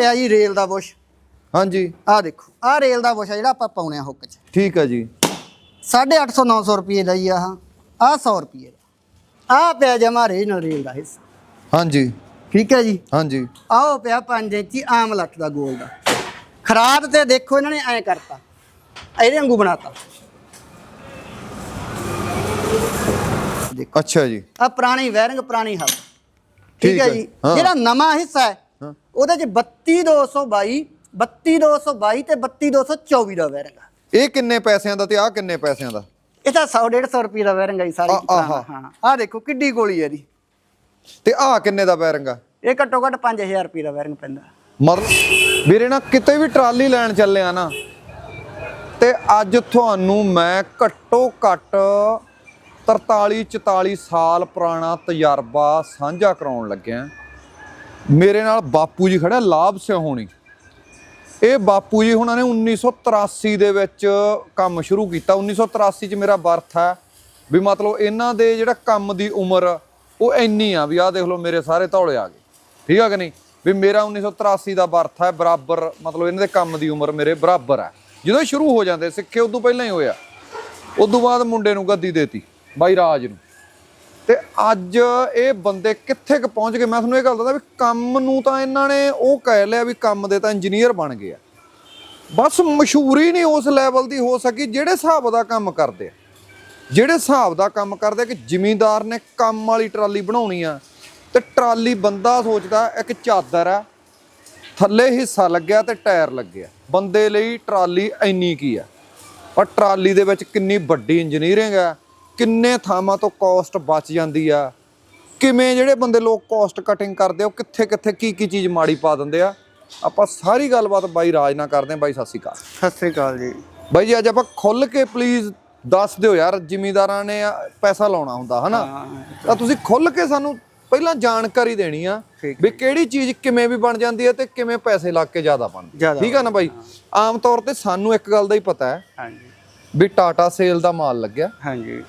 ਪਿਆ ਜੀ ਰੇਲ ਦਾ ਬੁਸ਼। ਹਾਂਜੀ। ਆਹ ਦੇਖੋ ਆਹ ਰੇਲ ਦਾ ਬੁਸ਼ ਆ ਜਿਹੜਾ ਆਪਾਂ ਪਾਉਣੇ ਆ ਹੁੱਕ 'ਚ। ਠੀਕ ਆ ਜੀ। 850 900 ਰੁਪਏ ਦਾ ਜੀ ਆਹ। ਆਹ 100 ਰੁਪਏ ਦਾ। ਆਹ ਪਿਆ ਜਮਾ ਰੀਜਨਲ ਰੇਲ ਦਾ ਹਿੱਸਾ। ਹਾਂਜੀ। ਠੀਕ ਹੈ ਜੀ? ਹਾਂਜੀ। ਆਹ ਪਿਆ 5 ਇੰਚੀ ਆਮ ਲੱਠ ਦਾ ਗੋਲ ਦਾ। ਖਰਾਦ ਤੇ ਦੇਖੋ ਇਹਨਾਂ ਨੇ ਐਂ ਕਰਤਾ। ਇਹਦੇ ਵਾਂਗੂ ਬਣਾਤਾ। ਅੱਛਾ ਜੀ। ਆ ਪੁਰਾਣੀ ਵਾਇਰਿੰਗ ਪੁਰਾਣੀ ਹੱਬ ਠੀਕ ਹੈ ਜੀ। ਜਿਹੜਾ ਨਵਾਂ ਹਿੱਸਾ ਹਾਂ। ਉਹਦੇ ਚ 32222 32222 ਤੇ 32224 ਦਾ ਵਾਇਰਿੰਗ ਆ। ਇਹ ਕਿੰਨੇ ਪੈਸਿਆਂ ਦਾ ਤੇ ਆਹ ਕਿੰਨੇ ਪੈਸਿਆਂ ਦਾ? ਇਹ ਤਾਂ 100 150 ਰੁਪਏ ਦਾ ਵਾਇਰਿੰਗ ਆ ਜੀ ਸਾਰੀ ਆ- ਆਹਾ। ਹਾਂ। ਆਹ ਦੇਖੋ ਕਿੱਡੀ ਗੋਲੀ ਹੈ ਦੀ ਤੇ ਆਹ ਕਿੰਨੇ ਦਾ ਬੈਰਿੰਗ ਆ? ਇਹ ਘੱਟੋ ਘੱਟ 5000 ਰੁਪਏ ਦਾ ਵਾਇਰਿੰਗ ਪੈਂਦਾ। ਮਤਲਬ ਵੀਰੇ ਨਾ ਕਿਤੇ ਵੀ ਟਰਾਲੀ ਲੈਣ ਚੱਲਿਆ ਨਾ ਤੇ ਅੱਜ ਤੁਹਾਨੂੰ ਮੈਂ ਘੱਟੋ ਘੱਟ 43 44 ਸਾਲ ਪੁਰਾਣਾ ਤਜਰਬਾ ਸਾਂਝਾ ਕਰਾਉਣ ਲੱਗਿਆ। ਮੇਰੇ ਨਾਲ ਬਾਪੂ ਜੀ ਖੜਾ, ਲਾਭ ਸਿਹੋਣੀ ਇਹ ਬਾਪੂ ਜੀ ਹੁਣਾਂ ਨੇ 1983 ਦੇ ਵਿੱਚ ਕੰਮ ਸ਼ੁਰੂ ਕੀਤਾ। 1983 ਚ ਮੇਰਾ ਬਰਥ ਹੈ। ਵੀ ਮਤਲਬ ਇਹਨਾਂ ਦੇ ਜਿਹੜਾ ਕੰਮ ਦੀ ਉਮਰ, ਉਹ ਇੰਨੀ ਆ ਵੀ ਆਹ ਦੇਖ ਲਓ ਮੇਰੇ ਸਾਰੇ ਧੌਲੇ ਆ ਗਏ। ਠੀਕ ਆ ਕਿ ਨਹੀਂ? ਵੀ ਮੇਰਾ 1983 ਦਾ ਬਰਥ ਹੈ, ਬਰਾਬਰ, ਮਤਲਬ ਇਹਨਾਂ ਦੇ ਕੰਮ ਦੀ ਉਮਰ ਮੇਰੇ ਬਰਾਬਰ ਹੈ। ਜਦੋਂ ਸ਼ੁਰੂ ਹੋ ਜਾਂਦੇ, ਸਿੱਖੇ ਉਦੋਂ ਪਹਿਲਾਂ ਹੀ ਹੋਇਆ। ਉਦੋਂ ਬਾਅਦ ਮੁੰਡੇ ਨੂੰ ਗੱਦੀ ਦੇਤੀ, ਬਾਈ ਰਾਜ ਨੂੰ। ਤੇ ਅੱਜ ਇਹ ਬੰਦੇ ਕਿੱਥੇ ਕ ਪਹੁੰਚ ਗਏ? ਮੈਂ ਤੁਹਾਨੂੰ ਇਹ ਗੱਲ ਦੱਸਦਾ ਵੀ ਕੰਮ ਨੂੰ ਤਾਂ ਇਹਨਾਂ ਨੇ ਉਹ ਕਹਿ ਲਿਆ ਵੀ ਕੰਮ ਦੇ ਤਾਂ ਇੰਜੀਨੀਅਰ ਬਣ ਗਏ ਆ। ਬਸ ਮਸ਼ਹੂਰੀ ਨਹੀਂ ਉਸ ਲੈਵਲ ਦੀ ਹੋ ਸਕੀ ਜਿਹੜੇ ਹਿਸਾਬ ਦਾ ਕੰਮ ਕਰਦੇ ਆ। ਜਿਹੜੇ ਹਿਸਾਬ ਦਾ ਕੰਮ ਕਰਦੇ ਆ ਕਿ ਜ਼ਿਮੀਂਦਾਰ ਨੇ ਕੰਮ ਵਾਲੀ ਟਰਾਲੀ ਬਣਾਉਣੀ ਆ ਤੇ ਟਰਾਲੀ ਬੰਦਾ ਸੋਚਦਾ ਇੱਕ ਚਾਦਰ ਆ, ਥੱਲੇ ਹਿੱਸਾ ਲੱਗਿਆ ਤੇ ਟਾਇਰ ਲੱਗਿਆ। ਬੰਦੇ ਲਈ ਟਰਾਲੀ ਇੰਨੀ ਕੀ ਆ? ਪਰ ਟਰਾਲੀ ਦੇ ਵਿੱਚ ਕਿੰਨੀ ਵੱਡੀ ਇੰਜੀਨੀਅਰਿੰਗ ਆ ਕਿੰਨੇ ਥਾਵਾਂ ਤੋਂ ਕਾਸਟ ਬਚ ਜਾਂਦੀ ਆ? ਕਿਵੇਂ ਜਿਹੜੇ ਬੰਦੇ ਲੋਕ ਕਾਸਟ ਕਟਿੰਗ ਕਰਦੇ ਆ ਉਹ ਕਿੱਥੇ ਕਿੱਥੇ ਕੀ ਕੀ ਚੀਜ਼ ਮਾੜੀ ਪਾ ਦਿੰਦੇ ਆ? ਆਪਾਂ ਸਾਰੀ ਗੱਲਬਾਤ ਬਾਈ ਰਾਜ ਨਾਲ ਕਰਦੇ ਆ। ਬਾਈ ਸਤਿ ਸ਼੍ਰੀ ਅਕਾਲ। ਸਤਿ ਸ੍ਰੀ ਅਕਾਲ ਜੀ। ਬਾਈ ਜੀ ਅੱਜ ਆਪਾਂ ਖੁੱਲ ਕੇ ਪਲੀਜ਼ ਦੱਸ ਦਿਓ ਯਾਰ ਜ਼ਿਮੀਂਦਾਰਾਂ ਨੇ ਪੈਸਾ ਲਾਉਣਾ ਹੁੰਦਾ ਹਨਾ? ਤਾਂ ਤੁਸੀਂ ਖੁੱਲ ਕੇ ਸਾਨੂੰ ਪਹਿਲਾਂ ਜਾਣਕਾਰੀ ਦੇਣੀ ਆ ਵੀ ਕਿਹੜੀ ਚੀਜ਼ ਕਿਵੇਂ ਵੀ ਬਣ ਜਾਂਦੀ ਹੈ ਤੇ ਕਿਵੇਂ ਪੈਸੇ ਲੱਗ ਕੇ ਜ਼ਿਆਦਾ ਬਣਦੀ ਠੀਕ ਆ ਨਾ ਬਾਈ? ਆਮ ਤੌਰ ਤੇ ਸਾਨੂੰ ਇੱਕ ਗੱਲ ਦਾ ਹੀ ਪਤਾ ਹੈ ਹਾਂਜੀ। ਵੀ ਟਾਟਾ ਸੇਲ ਦਾ ਮਾਲ ਲੱਗਿਆ। ਹਾਂਜੀ।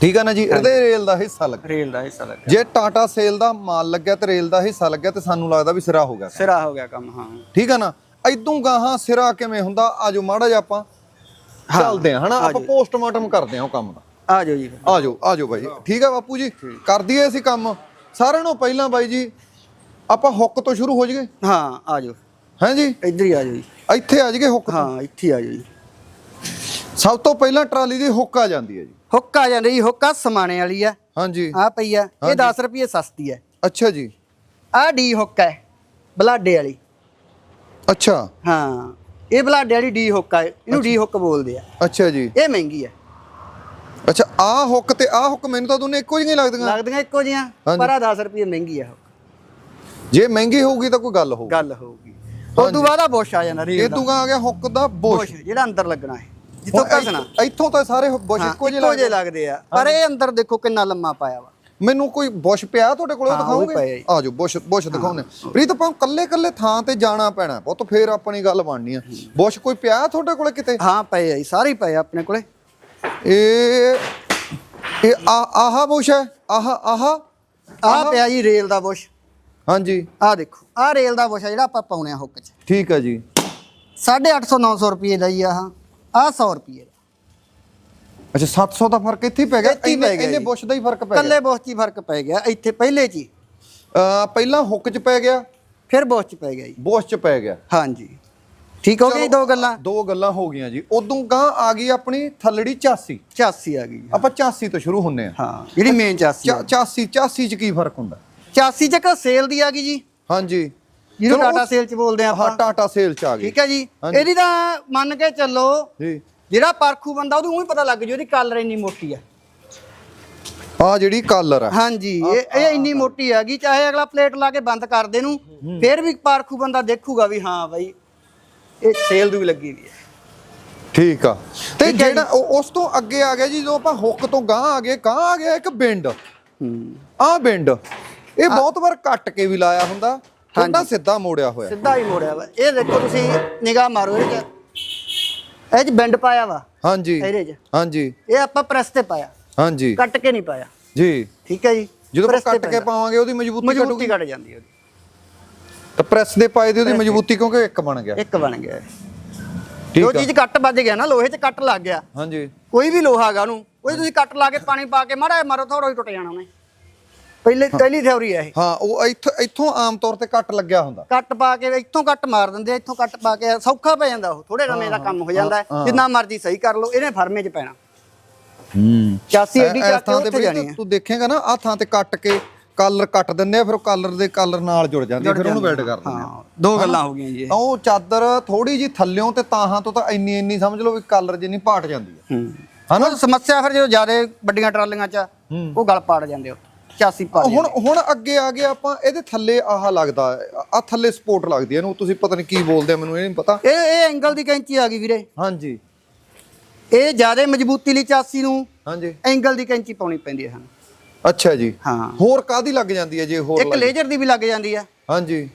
ਠੀਕ ਆ ਨਾ ਜੀ? ਇਹਦੇ ਰੇਲ ਦਾ ਹਿੱਸਾ ਲੱਗਿਆ ਰੇਲ ਦਾ ਹਿੱਸਾ ਲੱਗਾ। ਜੇ ਟਾਟਾ ਸੇਲ ਦਾ ਮਾਲ ਲੱਗਿਆ ਤੇ ਰੇਲ ਦਾ ਹਿੱਸਾ ਲੱਗਿਆ ਤੇ ਸਾਨੂੰ ਲੱਗਦਾ ਵੀ ਸਿਰਾ ਹੋ ਗਿਆ ਸਿਰਾ ਹੋ ਗਿਆ ਕੰਮ ਹਾਂ। ਠੀਕ ਆ ਨਾ? ਇਦੋਂ ਗਾਹਾਂ ਸਿਰਾ ਕਿਵੇਂ ਹੁੰਦਾ? ਆਜੋ ਮਾੜਾ ਜਿਹਾ ਆਪਾਂ ਚੱਲਦੇ ਆ ਹਨਾ? ਆਪਾਂ ਪੋਸਟਮਾਰਟਮ ਕਰਦੇ ਆ ਉਹ ਕੰਮ ਦਾ। ਆ ਜਾਓ ਜੀ। ਆਜੋ ਆਜੋ ਬਾਈ। ਠੀਕ ਆ ਬਾਪੂ ਜੀ? ਕਰ ਦਈਏ ਅਸੀਂ ਕੰਮ। ਸਾਰਿਆਂ ਨੂੰ ਪਹਿਲਾਂ ਬਾਈ ਜੀ ਆਪਾਂ ਹੁੱਕ ਤੋਂ ਸ਼ੁਰੂ ਹੋ ਜਾਈਏ। ਹਾਂ ਆ ਜਾਓ ਹੈਂ ਜੀ? ਇੱਧਰ ਹੀ ਆ ਜਾਓ ਜੀ। ਇੱਥੇ ਆ ਜਾਈਏ ਹੁੱਕ ਹਾਂ ਇੱਥੇ ਹੀ ਆ ਜਾਓ ਜੀ। ਸਭ ਤੋਂ ਪਹਿਲਾਂ ਟਰਾਲੀ ਦੀ ਹੁੱਕ ਆ ਜਾਂਦੀ ਹੈ ਜੀ। ਹੁੱਕ ਆ ਜਾਂਦੀ ਜੀ ਹੁੱਕ ਆ ਸਮਾਣੇ ਵਾਲੀ ਆ। ਹਾਂਜੀ। ਆ ਪਈ ਆ ਇਹ 10 ਰੁਪਏ ਸਸਤੀ ਹੈ ਅੱਛਾ ਜੀ। ਆ ਡੀ ਹੁੱਕ ਹੈ ਬਲਾਡੇ ਵਾਲੀ। ਅੱਛਾ। ਹਾਂ ਇਹ ਬਲਾਡੇ ਵਾਲੀ ਡੀ ਹੁੱਕ ਆ ਇਹਨੂੰ ਡੀ ਹੁੱਕ ਬੋਲਦੇ ਆ। ਅੱਛਾ ਜੀ। ਇਹ ਮਹਿੰਗੀ ਹੈ ਅੱਛਾ ਆ ਹੁੱਕ ਤੇ ਆ ਹੁੱਕ ਮੈਨੂੰ ਤਾਂ ਦੋਨੇ ਇੱਕੋ ਜਿਹੀਆਂ ਲੱਗਦੀਆਂ। ਲੱਗਦੀਆਂ ਇੱਕੋ ਜਿਹੀਆਂ। ਪਰ ਆ 10 ਰੁਪਏ ਮਹਿੰਗੀ ਆ ਹੁੱਕ। ਜੇ ਮਹਿੰਗੀ ਹੋਊਗੀ ਤਾਂ ਕੋਈ ਗੱਲ ਹੋਊ ਗੱਲ ਹੋਊਗੀ। ਉਸ ਤੋਂ ਬਾਅਦ ਆ ਬੁਸ਼ ਆ ਜਾਣਾ ਇਹ ਰੇਲ ਦਾ। ਤੂੰ ਆ ਗਿਆ ਹੁੱਕ ਦਾ ਬੁਸ਼ ਜਿਹੜਾ ਅੰਦਰ ਲੱਗਣਾ ਹੈ। ਜਿੱਥੋਂ ਘਸਣਾ। ਇੱਥੋਂ ਤਾਂ ਸਾਰੇ ਬੁਸ਼ ਹਾਂ, ਇੱਕੋ ਜਿਹੇ ਲੱਗਦੇ ਲੱਗਦੇ ਆ। ਪਰ ਇਹ ਅੰਦਰ ਦੇਖੋ ਕਿੰਨਾ ਲੰਮਾ ਪਾਇਆ ਵਾ। ਮੈਨੂੰ ਕੋਈ ਬੁਸ਼ ਪਿਆ ਤੁਹਾਡੇ ਕੋਲ ਉਹ ਹਾਂ, ਉਹ ਵੀ ਦਿਖਾਓਗੇ? ਪਿਆ ਜੀ। ਆਜੋ ਬੁਸ਼ ਬੁਸ਼ ਦਿਖਾਉਣੇ ਪ੍ਰੀਤ ਆਪਾਂ ਕੱਲੇ ਕੱਲੇ ਥਾਂ ਤੇ ਜਾਣਾ ਪੈਣਾ। ਪੁੱਤ ਫੇਰ ਆਪਣੀ ਗੱਲ ਬਣਨੀ ਆ। ਬੁਸ਼ ਕੋਈ ਪਿਆ ਤੁਹਾਡੇ ਕੋਲੇ ਕਿਤੇ? ਹਾਂ ਪਏ ਆ ਸਾਰੇ ਹੀ ਪਏ ਆ ਆਪਣੇ ਕੋਲੇ। ਇਹ ਇਹ ਆ ਆਹਾ ਬੁਸ਼ ਹੈ? ਆਹ ਆਹ? ਆਹ ਪਿਆ ਜੀ ਰੇਲ ਦਾ ਬੁਸ਼। ਹਾਂਜੀ। ਆਹ ਦੇਖੋ ਆਹ ਰੇਲ ਦਾ ਬੁਸ਼ ਆ ਜਿਹੜਾ ਆਪਾਂ ਪਾਉਣੇ ਆ ਹੁੱਕ 'ਚ। ਠੀਕ ਹੈ ਜੀ। 850 900 ਰੁਪਏ ਦਾ ਜੀ ਆਹ। ਆਹ 100 ਰੁਪਏ ਦਾ। ਅੱਛਾ 700 ਦਾ ਫ਼ਰਕ ਇੱਥੇ ਹੀ ਪੈ ਗਿਆ ਇੱਥੇ ਹੀ ਇੰਨੇ ਪੈ ਗਿਆ ਇੰਨੇ ਜੀ। ਬੁਸ਼ ਦਾ ਹੀ ਫ਼ਰਕ ਪੈ ਗਿਆ। ਕੱਲੇ ਬੁਸ਼ 'ਚ ਹੀ ਫ਼ਰਕ ਪੈ ਗਿਆ ਇੱਥੇ ਪਹਿਲੇ 'ਚ ਹੀ। ਅਹ ਪਹਿਲਾਂ ਹੁੱਕ 'ਚ ਪੈ ਗਿਆ। ਫਿਰ ਬੁਸ਼ 'ਚ ਪੈ ਗਿਆ ਜੀ। ਬੁਸ਼ 'ਚ ਪੈ ਗਿਆ। ਹਾਂਜੀ। ਠੀਕ ਹੋ ਗਈ ਦੋ ਗੱਲਾਂ? ਦੋ ਗੱਲਾਂ ਹੋ ਗਈਆਂ ਜੀ। ਉਦੋਂ ਗਾਂ ਆ ਗਈ ਆਪਣੀ ਥੱਲੜੀ 84 84 ਆ ਗਈ। ਆਪਾਂ 84 ਤੋਂ ਸ਼ੁਰੂ ਹੁੰਨੇ ਆ ਹਾਂ ਜਿਹੜੀ ਮੇਨ 84 ਆ 84 84 'ਚ ਕੀ ਫ਼ਰਕ ਹੁੰਦਾ? 84 ਚ ਇੱਕ ਸੇਲ ਦੀ ਆ ਗਈ ਜੀ। ਹਾਂਜੀ। ਜਿਹਨੂੰ ਟਾਟਾ ਸੇਲ ਚ ਬੋਲਦੇ ਆ ਆਪਾਂ। ਟਾਟਾ ਸੇਲ 'ਚ ਆ ਗਈ ਠੀਕ ਹੈ ਜੀ। ਇਹਦੀ ਤਾਂ ਮੰਨ ਕੇ ਚੱਲੋ ਜੀ। ਜਿਹੜਾ ਪਰਖੂ ਬੰਦਾ ਉਹਨੂੰ ਹੀ ਪਤਾ ਲੱਗ ਜੂ ਇਹਦੀ ਕਲਰ ਇੰਨੀ ਮੋਟੀ ਆ। ਆ ਜਿਹੜੀ ਕਾਲਰ ਆ। ਹਾਂਜੀ ਇਹ ਇਹ ਇੰਨੀ ਮੋਟੀ ਹੈਗੀ ਚਾਹੇ ਅਗਲਾ ਪਲੇਟ ਲਾ ਕੇ ਬੰਦ ਕਰ ਦੇ ਨੂੰ ਫਿਰ ਵੀ ਪਰਖੂ ਬੰਦਾ ਦੇਖੂਗਾ ਵੀ ਹਾਂ ਬਾਈ ਇਹ ਸੇਲ ਦੀ ਵੀ ਲੱਗੀ ਵੀ ਹੈ ਠੀਕ ਆ। ਤੇ ਜਿਹੜਾ ਉਹ- ਉਸ ਤੋਂ ਅੱਗੇ ਆ ਗਿਆ ਜੀ ਜਦੋਂ ਆਪਾਂ ਹੁੱਕ ਤੋਂ ਗਾਂ ਆ ਗਏ ਗਾਂ ਆ ਗਿਆ ਇੱਕ ਬਿੰਡ। ਆ ਬਿੰਡ। ਇਹ ਬਹੁਤ ਵਾਰ ਕੱਟ ਕੇ ਵੀ ਲਾਇਆ ਹੁੰਦਾ। ਠੰਡਾ ਸਿੱਧਾ ਮੋੜਿਆ ਹੋਇਆ। ਸਿੱਧਾ ਹੀ ਮੋੜਿਆ ਵਾ। ਇਹ ਦੇਖੋ ਤੁਸੀਂ ਨਿਗਾਹ ਮਾਰੋ ਇਹਦੇ ਚ। ਇਹ ਚ ਬੈਂਡ ਪਾਇਆ ਵਾ। ਹਾਂਜੀ। ਇਹਦੇ ਚ। ਹਾਂਜੀ। ਇਹ ਆਪਾਂ ਪ੍ਰੈਸ ਤੇ ਪਾਇਆ। ਹਾਂਜੀ। ਕੱਟ ਕੇ ਨਹੀਂ ਪਾਇਆ। ਜੀ। ਠੀਕ ਹੈ ਜੀ। ਜਦੋਂ ਆਪਾਂ ਕੱਟ ਕੇ। ਪਾਵਾਂਗੇ ਉਹਦੀ ਮਜ਼ਬੂਤੀ ਮਜ਼ਬੂਤੀ ਘਟੂਗੀ। ਘਟ ਜਾਂਦੀ ਹੈ ਉਹਦੀ। ਤਾਂ ਪ੍ਰੈਸ ਦੇ ਪਾਏ ਦੀ ਉਹਦੀ ਮਜ਼ਬੂਤੀ ਕਿਉਂਕਿ ਇੱਕ ਬਣ ਗਿਆ। ਇੱਕ ਬਣ ਗਿਆ। ਠੀਕ ਜੋ ਆ। ਚੀਜ਼ ਕੱਟ ਵੱਜ ਗਿਆ ਨਾ ਲੋਹੇ 'ਚ ਕੱਟ ਲੱਗ ਗਿਆ। ਹਾਂਜੀ। ਕੋਈ ਵੀ ਲੋਹਾ ਹੈਗਾ ਉਹਨੂੰ ਕੋਈ ਤੁਸੀਂ ਕੱਟ ਲਾ ਕੇ ਪਾਣੀ ਪਾ ਕੇ ਮਾੜਾ ਜਿਹਾ ਮਾਰੋ ਥੋੜਾ ਹੀ ਟੁੱਟ ਜਾਣਾ ਉਹਨੇ। ਪਹਿਲੇ ਪਹਿਲੀ ਥਿਉਰੀ ਹੈ ਇਹ। ਹਾਂ ਉਹ ਇੱਥੋਂ ਇੱਥੋਂ ਆਮ ਤੌਰ ਤੇ ਕੱਟ ਲੱਗਿਆ ਹੁੰਦਾ। ਕੱਟ ਪਾ ਕੇ ਇੱਥੋਂ ਕੱਟ ਮਾਰ ਦਿੰਦੇ ਇੱਥੋਂ ਕੱਟ ਪਾ ਕੇ ਸੌਖਾ ਪੈ ਜਾਂਦਾ ਉਹ ਥੋੜੇ ਰਮੇ ਦਾ ਕੰਮ ਹੋ ਜਾਂਦਾ ਜਿੰਨਾ ਮਰਜ਼ੀ ਸਹੀ ਕਰ ਲਓ ਇਹਨੇ ਫਰਮੇ 'ਚ ਪੈਣਾ। ਹੂੰ। ਚਾਸੀ ਐਡੀ ਚਾਸੀ ਤੂੰ ਦੇਖੇਗਾ ਨਾ ਆ ਥਾਂ ਤੇ ਕੱਟ ਕੇ ਕਾਲਰ ਕੱਟ ਦਿੰਦੇ ਆ ਫਿਰ ਉਹ ਕਾਲਰ ਦੇ ਕਾਲਰ ਨਾਲ ਜੁੜ ਜਾਂਦੇ ਫਿਰ ਉਹਨੂੰ ਵੈਲਡ ਕਰ ਆ। ਦੋ ਗੱਲਾਂ ਹੋ ਗਈਆਂ ਜੀ ਉਹ ਚਾਦਰ ਥੋੜੀ ਜੀ ਥੱਲਿਓਂ ਤੇ ਤਾਹਾਂ ਤੋਂ ਤਾਂ ਇੰਨੀ ਇੰਨੀ ਸਮਝ ਲਓ ਵੀ ਕਾਲਰ ਜਿੰਨੀ ਪਾਟ ਜਾਂਦੀ ਹੈ। ਹਨਾ? ਸਮੱਸਿਆ ਫਿਰ ਜਦੋਂ ਜ਼ਿਆਦਾ ਵੱਡੀਆਂ ਟਰਾਲੀਆਂ 'ਚ ਉਹ ਗਲ ਪਾੜ ਜਾਂਦੇ ਉੱਥੇ। 85 ਹੁਣ ਹੁਣ ਅੱਗੇ ਆ ਗਏ ਆਪਾਂ ਇਹਦੇ ਥੱਲੇ ਆਹ ਲੱਗਦਾ ਆ ਥੱਲੇ ਸਪੋਰਟ ਲੱਗਦੀ ਇਹਨੂੰ ਤੁਸੀਂ ਪਤਾ ਨਹੀਂ ਕੀ ਬੋਲਦੇ ਆ ਮੈਨੂੰ ਇਹ ਨਹੀਂ ਪਤਾ। ਇਹ ਇਹ ਐਂਗਲ ਦੀ ਕੈਂਚੀ ਆ ਗਈ ਵੀਰੇ। ਹਾਂਜੀ। ਇਹ ਜ਼ਿਆਦਾ ਮਜ਼ਬੂਤੀ ਲਈ 84 ਨੂੰ ਹਾਂਜੀ। ਐਂਗਲ ਦੀ ਕੈਂਚੀ ਪਾਉਣੀ ਪੈਂਦੀ ਹੈ। ਅੱਛਾ ਜੀ। ਹਾਂ। ਹੋਰ ਕਾਦੀ ਲੱਗ ਜਾਂਦੀ ਹੈ ਜੇ ਹੋਰ ਇੱਕ ਲੇਜ਼ਰ ਦੀ ਵੀ ਲੱਗ ਜਾਂਦੀ ਹੈ ਹਾਂਜੀ।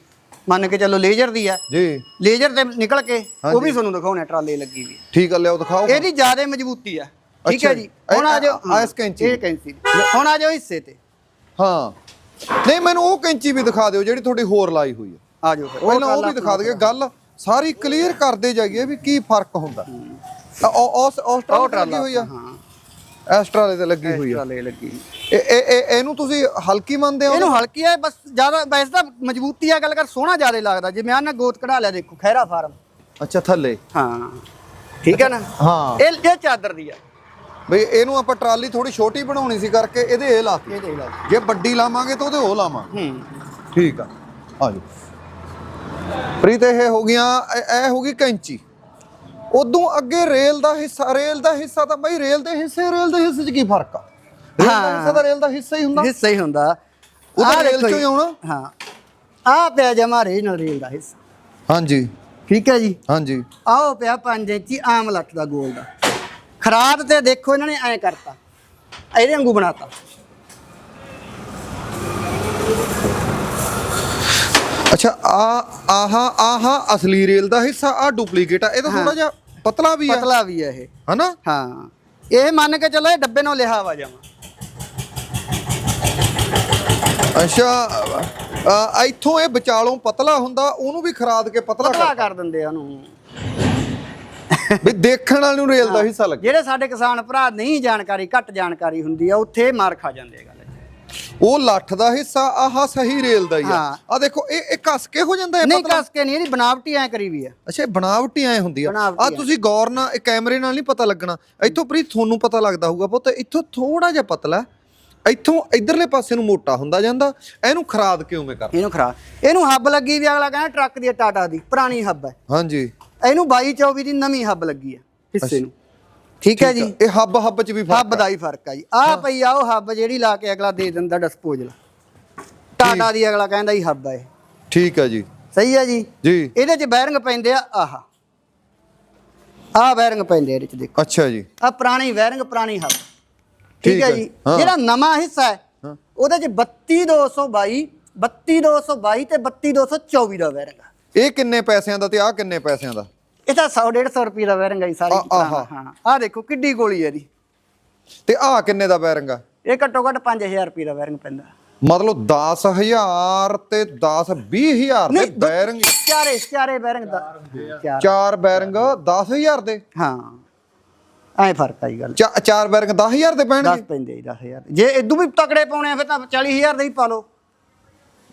ਮੰਨ ਕੇ ਚੱਲੋ ਲੇਜ਼ਰ ਦੀ ਆ। ਜੀ। ਲੇਜ਼ਰ ਤੇ ਨਿਕਲ ਕੇ ਉਹ ਵੀ ਤੁਹਾਨੂੰ ਦਿਖਾਉਣਾ ਟਰਾਲੇ ਲੱਗੀ ਵੀ ਠੀਕ ਆ ਲਿਓ ਦਿਖਾਓ। ਇਹਦੀ ਜ਼ਿਆਦਾ ਮਜ਼ਬੂਤੀ ਆ। ਠੀਕ ਹੈ ਜੀ। ਹੁਣ ਆ ਇਸ ਕੈਂਚੀ। ਇਹ ਕੈਂਚੀ। ਹੁਣ ਆ ਜਾਓ ਹਿੱਸੇ ਤੇ। ਹਾਂ। ਨਹੀਂ ਮੈਨੂੰ ਉਹ ਕੈਂਚੀ ਵੀ ਦਿਖਾ ਦਿਓ ਜਿਹੜੀ ਤੁਹਾਡੀ ਹੋਰ ਲਾਈ ਹੋਈ ਹੈ। ਆ ਜਾਓ ਫਿਰ। ਪਹਿਲਾਂ ਉਹ ਵੀ ਦਿਖਾ ਦਈਏ। ਗੱਲ ਸਾਰੀ ਕਲੀਅਰ ਕਰਦੇ ਜਾਈਏ ਵੀ ਕੀ ਫ਼ਰਕ ਹੁੰਦਾ। ਉਸ ਉਸ ਟਰਾਲੇ ਲੱਗੀ ਹੋਈ ਆ? ਹਾਂ। ਐਸਟਰਾਲੇ ਤੇ ਲੱਗੀ ਹੋਈ ਆ। ਟਰਾਲੇ ਲੱਗੀ। ਇਹ ਇਹ ਇਹ- ਇਹਨੂੰ ਤੁਸੀਂ ਹਲਕੀ ਮੰਨਦੇ ਹੋ? ਇਹਨੂੰ ਹਲਕੀ ਹੈ ਬਸ ਜ਼ਿਆਦਾ ਵੈਸੇ ਤਾਂ ਮਜ਼ਬੂਤੀ ਆ ਗੱਲ ਕਰ ਸੋਹਣਾ ਜ਼ਿਆਦਾ ਲੱਗਦਾ। ਜਿਵੇਂ ਆ ਨਾ ਗੋਤ ਕਢਾ ਲਿਆ ਦੇਖੋ ਖੈਰਾ ਫਾਰਮ। ਅੱਛਾ ਥੱਲੇ। ਹਾਂ। ਠੀਕ ਹੈ ਨਾ? ਹਾਂ। ਇਹ ਇਹ ਚਾਦਰ ਦੀ ਆ। ਬਈ ਇਹਨੂੰ ਆਪਾਂ ਟਰਾਲੀ ਥੋੜੀ ਛੋਟੀ ਬਣਾਉਣੀ ਸੀ ਕਰਕੇ ਇਹਦੇ ਇਹ ਲਾਤੀ ਲਓ ਜੇ ਵੱਡੀ ਲਾਵਾਂਗੇ ਤਾਂ ਉਹਦੇ ਉਹ ਲਾਵਾਂਗੇ। ਹੂੰ। ਠੀਕ ਆ। ਆ ਜਾਓ। ਪ੍ਰੀਤ ਇਹ ਹੋ ਗਈਆਂ ਇਹ- ਹੋ ਗਈ ਕੈਂਚੀ। ਉਦੋਂ ਅੱਗੇ ਰੇਲ ਦਾ ਹਿੱਸਾ ਰੇਲ ਦਾ ਹਿੱਸਾ ਤਾਂ ਬਈ ਰੇਲ ਦੇ ਹਿੱਸੇ ਰੇਲ ਦੇ ਹਿੱਸੇ 'ਚ ਕੀ ਫ਼ਰਕ ਆ? ਰੇਲ ਦਾ ਹਾਂ। ਹਿੱਸਾ ਤਾਂ ਰੇਲ ਦਾ ਹਿੱਸਾ ਹੀ ਹੁੰਦਾ। ਹਿੱਸਾ ਹੀ ਹੁੰਦਾ। ਉਹ ਤਾਂ ਆਹ ਰੇਲ ਦੇਖੋ ਚੋਂ ਹੀ ਜੀ। ਆਉਣਾ। ਹਾਂ। ਆ ਪਿਆ ਜਮਾ ਰੀਜਨਲ ਰੇਲ ਦਾ ਹਿੱਸਾ। ਹਾਂਜੀ। ਠੀਕ ਹੈ ਜੀ। ਹਾਂਜੀ। ਆਓ ਪਿਆ 5 ਇੰਚੀ ਆਮ ਲੱਠ ਦਾ ਗੋਲ ਦਾ। ਖਰਾਦ ਤੇ ਦੇਖੋ ਇਹਨਾਂ ਨੇ ਐ ਕਰਤਾ। ਇਹਦੇ ਵਾਂਗੂ ਬਣਾਤਾ। ਅੱਛਾ ਆ ਆਹਾ ਆਹਾ ਅਸਲੀ ਰੇਲ ਦਾ ਹਿੱਸਾ ਆ ਡੁਪਲੀਕੇਟ ਆ। ਇਹ ਤਾਂ ਥੋੜਾ ਜਿਹਾ ਪਤਲਾ ਵੀ ਆ। ਪਤਲਾ ਵੀ ਹੈ ਇਹ। ਹਨਾ? ਹਾਂ। ਇਹ ਮੰਨ ਕੇ ਚੱਲੋ ਇਹ ਡੱਬੇ ਨਾਲ ਲਿਆ ਵਾ ਜਾਵਾਂ ਅੱਛਾ ਅ, ਇੱਥੋਂ ਇਹ ਵਿਚਾਲੋਂ ਪਤਲਾ ਹੁੰਦਾ ਉਹਨੂੰ ਵੀ ਖਰਾਦ ਕੇ ਪਤਲਾ ਕਰ ਦਿੰਦੇ ਆ ਉਹਨੂੰ। ਵੀ ਦੇਖਣ ਵਾਲੇ ਨੂੰ ਰੇਲ ਦਾ ਹਿੱਸਾ ਲੱਗੇ। ਜਿਹੜੇ ਸਾਡੇ ਕਿਸਾਨ ਭਰਾ ਨਹੀਂ ਜਾਣਕਾਰੀ ਘੱਟ ਜਾਣਕਾਰੀ ਹੁੰਦੀ ਆ ਉੱਥੇ ਮਾਰ ਖਾ ਜਾਂਦੇ ਆ ਗੱਲ। ਉਹ ਲੱਠ ਦਾ ਹਿੱਸਾ ਆਹ ਸਹੀ ਰੇਲ ਦਾ ਹੀ ਆ। ਹਾਂ। ਆ ਦੇਖੋ ਇਹ ਇਹ ਕੱਸ ਕੇ ਹੋ ਜਾਂਦਾ ਹੈ ਨਹੀਂ ਪਤਲਾ? ਕਸ ਕੇ ਨਹੀਂ ਇਹਦੀ ਬਣਾਵਟੀ ਐ ਕਰੀ ਵੀ ਆ। ਅੱਛਾ ਇਹ ਬਣਾਵਟੀ ਐ ਹੁੰਦੀ ਆ। ਬਣਾਵਟੀ ਆ ਐ। ਤੁਸੀਂ ਗੌਰ ਨਾਲ ਇਹ ਕੈਮਰੇ ਨਾਲ ਨਹੀਂ ਪਤਾ ਲੱਗਣਾ। ਇੱਥੋਂ ਪ੍ਰੀਤ ਤੁਹਾਨੂੰ ਪਤਾ ਲੱਗਦਾ ਹੋਊਗਾ ਪੁੱਤ ਇੱਥੋਂ ਥੋੜਾ ਜਿਹਾ ਪਤਲਾ ਹੈ। ਇੱਥੋਂ ਇਧਰਲੇ ਪਾਸੇ ਨੂੰ ਮੋਟਾ ਹੁੰਦਾ ਜਾਂਦਾ। ਇਹਨੂੰ ਖਰਾਦ ਕਿਉਂ ਮੈਂ ਕਰ ਇਹਨੂੰ ਖਰਾ ਇਹਨੂੰ ਹੱਬ ਲੱਗੀ ਵੀ ਅਗਲਾ ਕਹਿੰਦਾ ਟਰੱਕ ਦੀ ਆ, ਟਾਟਾ ਦੀ ਪੁਰਾਣੀ ਹੱਬ ਹੈ। ਹਾਂਜੀ। ਇਹਨੂੰ 22 24 ਦੀ ਨਵੀਂ ਹੱਬ ਲੱਗੀ ਆ ਹਿੱਸੇ ਨੂੰ। ਠੀਕ ਹੈ ਜੀ? ਇਹ ਹੱਬ ਹੱਬ ਚ ਵੀ ਫ਼ਰਕ ਹੱਬ ਦਾ ਹੀ ਫ਼ਰਕ ਆ ਜੀ। ਆਹ ਪਈ ਆ ਉਹ ਹੱਬ ਜਿਹੜੀ ਲਾ ਕੇ ਅਗਲਾ ਦੇ ਦਿੰਦਾ ਡਿਸਪੋਜ਼ਲ ਟਾਟਾ ਦੀ ਅਗਲਾ ਕਹਿੰਦਾ ਹੀ ਹੱਬ ਹੈ ਠੀਕ ਹੈ ਜੀ। ਸਹੀ ਹੈ ਜੀ? ਜੀ। ਇਹਦੇ 'ਚ ਬੈਰਿੰਗ ਪੈਂਦੇ ਆ ਆਹ। ਆਹ ਬੈਰਿੰਗ ਪੈਂਦੇ ਆ ਇਹਦੇ 'ਚ ਦੇਖੋ। ਅੱਛਾ ਜੀ। ਆ ਪੁਰਾਣੀ ਵੈਰਿੰਗ ਪੁਰਾਣੀ ਹੱਬ ਠੀਕ ਹੈ ਜੀ। ਜਿਹੜਾ ਨਵਾਂ ਹਿੱਸਾ ਹੈ। ਉਹਦੇ 'ਚ 32222 32222 ਤੇ 32224 ਦਾ ਵੈਰਿੰਗ ਆ। ਇਹ ਕਿੰਨੇ ਪੈਸਿਆਂ ਦਾ ਤੇ ਆ ਕਿੰਨੇ ਪੈਸਿਆਂ ਦਾ? ਇਹ ਤਾਂ 100 150 ਰੁਪਏ ਦਾ ਵੈਰਿੰਗ ਹੈ ਜੀ ਸਾਰੀ ਆ- ਆਹਾ। ਹਾਂ। ਆਹ ਦੇਖੋ ਕਿੱਡੀ ਗੋਲੀ ਹੈ ਇਹਦੀ ਤੇ ਆ ਕਿੰਨੇ ਦਾ ਬੈਰਿੰਗ ਇਹ ਘੱਟੋ ਘੱਟ 5000 ਰੁਪਏ ਦਾ ਵੈਰਿੰਗ ਪੈਂਦਾ। ਮਤਲਬ 10000 ਤੇ 10 20000 ਦੇ ਦੋ- ਬੈਰਿੰਗ ਚਾਰੇ ਚਾਰੇ ਬੈਰਿੰਗ ਦਾ ਚਾਰ ਚਾਰ। ਬੈਰਿੰਗ 10000 ਦੇ? ਹਾਂ। ਐ ਫ਼ਰਕ ਆ ਜੀ ਗੱਲ। ਚਾ- ਚਾਰ ਬੈਰਿੰਗ 10000 ਦੇ 10 ਪੈਣਗੇ ਪੈਂਦੇ ਜੀ 10000 ਜੇ ਇਦੋਂ ਵੀ ਤਕੜੇ ਪਾਉਣੇ ਆ ਫਿਰ ਤਾਂ 40000 ਦੇ ਹੀ ਪਾ ਲਓ।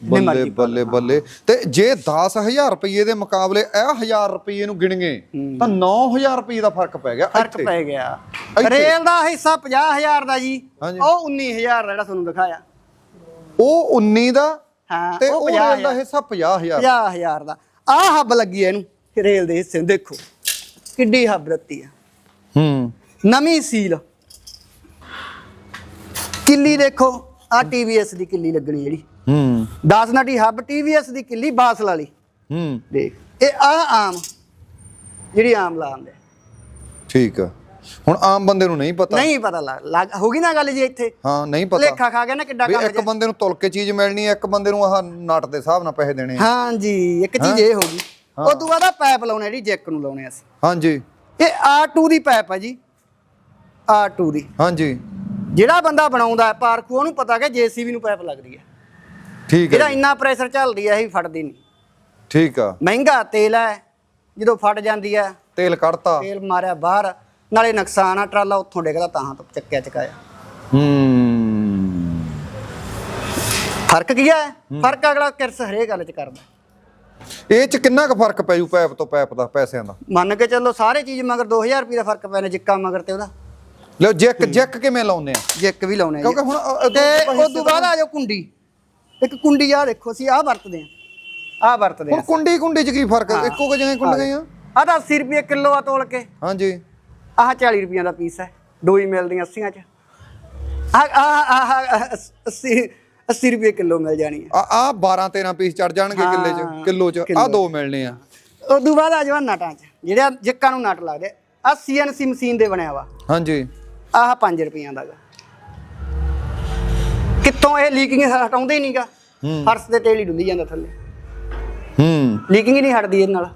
ਬੱਲੇ ਬੱਲੇ ਬੱਲੇ। ਤੇ ਜੇ 10000 ਰੁਪਏ ਦੇ ਮੁਕਾਬਲੇ ਇਹ 1000 ਰੁਪਏ ਨੂੰ ਗਿਣਗੇ ਤਾਂ 9000 ਰੁਪਏ ਦਾ ਫ਼ਰਕ ਪੈ ਗਿਆ ਫ਼ਰਕ। ਪੈ ਗਿਆ। ਰੇਲ ਦਾ ਹਿੱਸਾ 50000 ਦਾ ਜੀ। ਉਹ 19000 ਦਾ ਜਿਹੜਾ ਤੁਹਾਨੂੰ ਦਿਖਾਇਆ। ਉਹ 19 ਦਾ ਹਾਂ ਤੇ ਉਹ ਰੇਲ ਦਾ 50000 ਹਿੱਸਾ 50000 50000 ਦਾ। ਆਹ ਹੱਬ ਲੱਗੀ ਹੈ ਇਹਨੂੰ ਰੇਲ ਦੇ ਹਿੱਸੇ ਨੂੰ। ਦੇਖੋ ਕਿੱਡੀ ਹੱਬ ਦਿੱਤੀ ਆ। ਹੂੰ। ਨਵੀਂ ਸੀਲ। ਕਿੱਲੀ ਦੇਖੋ ਆ TVS ਦੀ ਕਿੱਲੀ ਲੱਗਣੀ ਜਿਹੜੀ। ਹੂੰ। 10 ਨਟੀ ਹੱਬ TVS ਦੀ ਕਿੱਲੀ ਬਾਸਲ ਵਾਲੀ ਹੂੰ। ਦੇਖ ਇਹ ਆ ਆਮ ਜਿਹੜੀ ਆਮ ਲਾਉਂਦੇ ਠੀਕ ਆ। ਹੁਣ ਆਮ ਬੰਦੇ ਨੂੰ ਨਹੀਂ ਪਤਾ। ਨਹੀਂ ਪਤਾ ਲੱਗ ਹੋ ਗਈ ਨਾ ਗੱਲ ਜੀ ਇੱਥੇ? ਹਾਂ ਨਹੀਂ ਪਤਾ। ਲੇਖਾ ਖਾ ਗਿਆ ਨਾ ਕਿੱਡਾ ਕੰਮ ਇੱਕ ਬੰਦੇ ਨੂੰ ਤੁਲ ਕੇ ਚੀਜ਼ ਮਿਲਣੀ ਹੈ ਇੱਕ ਬੰਦੇ ਨੂੰ ਆਹ ਨਟ ਦੇ ਹਿਸਾਬ ਨਾਲ ਪੈਸੇ ਦੇਣੇ ਆ। ਹਾਂਜੀ ਇੱਕ ਚੀਜ਼ ਇਹ ਹੋ। ਗਈ ਉਸ ਤੋਂ ਬਾਅਦ ਆ ਪੈਪ ਲਾਉਣੇ ਜਿਹੜੀ ਜੈਕ ਨੂੰ ਲਾਉਣੇ ਅਸੀਂ। ਹਾਂਜੀ ਇਹ R2 ਦੀ ਪੈਪ ਹੈ ਜੀ। R2 ਦੀ। ਹਾਂਜੀ ਜਿਹੜਾ ਬੰਦਾ ਬਣਾਉਂਦਾ ਹੈ ਪਾਰਕੂ ਉਹਨੂੰ ਪਤਾ ਕਿ JCB ਨੂੰ ਪੈਪ ਲੱਗਦੀ ਹੈ। ਠੀਕ ਹੈ ਜਿਹੜਾ ਇੰਨਾ ਪ੍ਰੈਸ਼ਰ ਚੱਲਦੀ ਹੈ ਇਹ ਫੜਦੀ ਨਹੀਂ। ਠੀਕ ਆ। ਮਹਿੰਗਾ ਤੇਲ ਹੈ ਜਦੋਂ ਫਟ ਜਾਂਦੀ ਹੈ ਤੇਲ ਕੱਢਤਾ। ਤੇਲ ਮਾਰਿਆ ਬਾਹਰ ਨਾਲੇ ਨੁਕਸਾਨ ਆ ਟਰਾਲਾ ਉੱਥੋਂ ਡਿੱਗਦਾ ਤਾਂ ਤੋਂ ਚੱਕਿਆ ਚਕਾਇਆ। ਹੂੰ। ਫ਼ਰਕ ਕੀ ਹੈ। ਫ਼ਰਕ ਅਗਲਾ ਕਿਰਸ ਹਰੇਕ ਗੱਲ 'ਚ ਕਰਦਾ। ਇਹ ਚ ਕਿੰਨਾ ਕੁ ਫ਼ਰਕ ਪੈ ਜੂ ਪੈਪ ਤੋਂ ਪੈਪ ਦਾ ਪੈਸਿਆਂ ਦਾ? ਮੰਨ ਕੇ ਚੱਲੋ ਸਾਰੇ ਚੀਜ਼ ਮਗਰ 2000 ਰੁਪਏ ਦਾ ਫ਼ਰਕ ਪੈਣਾ ਜਿੱਕਾ ਮਗਰ ਤੇ ਉਹਦਾ। ਲਓ ਜੈਕ ਜੈਕ ਕਿਵੇਂ ਲਾਉਂਦੇ ਆ? ਜਿੱਕ ਵੀ ਲਾਉਣੇ ਕਿਉਂਕਿ ਹੁਣ ਉਸ ਤੋਂ ਬਾਅਦ ਆ ਜਾਓ ਕੁੰਡੀ। ਇੱਕ ਕੁੰਡੀ ਆ ਦੇਖੋ ਅਸੀਂ ਆਹ ਵਰਤਦੇ ਆ ਆਹ ਵਰਤਦੇ ਹੁਣ ਆ ਕੁੰਡੀ ਕੁੰਡੀ ਚ ਕੀ ਫ਼ਰਕ ਹੈ? ਇੱਕੋ ਕੁ ਕੁੰਡੀਆਂ ਆ? ਆਹ ਤਾਂ 80 ਰੁਪਏ ਕਿਲੋ ਆ ਤੋਲ ਕੇ। ਹਾਂਜੀ। ਆਹ 40 ਰੁਪਈਆਂ ਦਾ ਪੀਸ ਹੈ। ਦੋ ਹੀ ਮਿਲਦੀਆਂ 80 ਚ। ਆਹ ਆਹ 80 80 ਰੁਪਏ ਕਿਲੋ ਮਿਲ ਜਾਣੀ ਹੈ। ਆ ਆ 12 13 ਪੀਸ ਚੜ ਜਾਣਗੇ ਕਿੱਲੇ ਚ ਕਿਲੋ ਚ। ਆ। ਦੋ ਮਿਲਣੇ ਆ। ਉਸ ਤੋਂ ਬਾਅਦ ਆ ਆਹ ਨਟਾਂ ਚ। ਜਿਹੜੇ ਜਿੱਕਾਂ ਨੂੰ ਨਟ ਲੱਗਦੇ ਆ। ਸੀਐਨਸੀ ਮਸ਼ੀਨ ਦੇ ਬਣਿਆ ਵਾ। ਹਾਂਜੀ। ਆਹ 5 ਰੁਪਈਆਂ ਦਾ ਗਾ। ਕਿੱਥੋਂ ਇਹ ਲੀਕਿੰਗ ਹਟਾਉਂਦੇ ਹੀ ਨਹੀਂਗਾ। ਹੂੰ। ਫਰਸ਼ ਦੇ ਤੇਲ ਹੀ ਡੁੱਲੀ ਜਾਂਦਾ ਥੱਲੇ। ਹੂੰ। ਲੀਕਿੰਗ ਹੀ ਨਹੀਂ ਹਟਦੀ ਇਹਦੇ ਨਾਲ।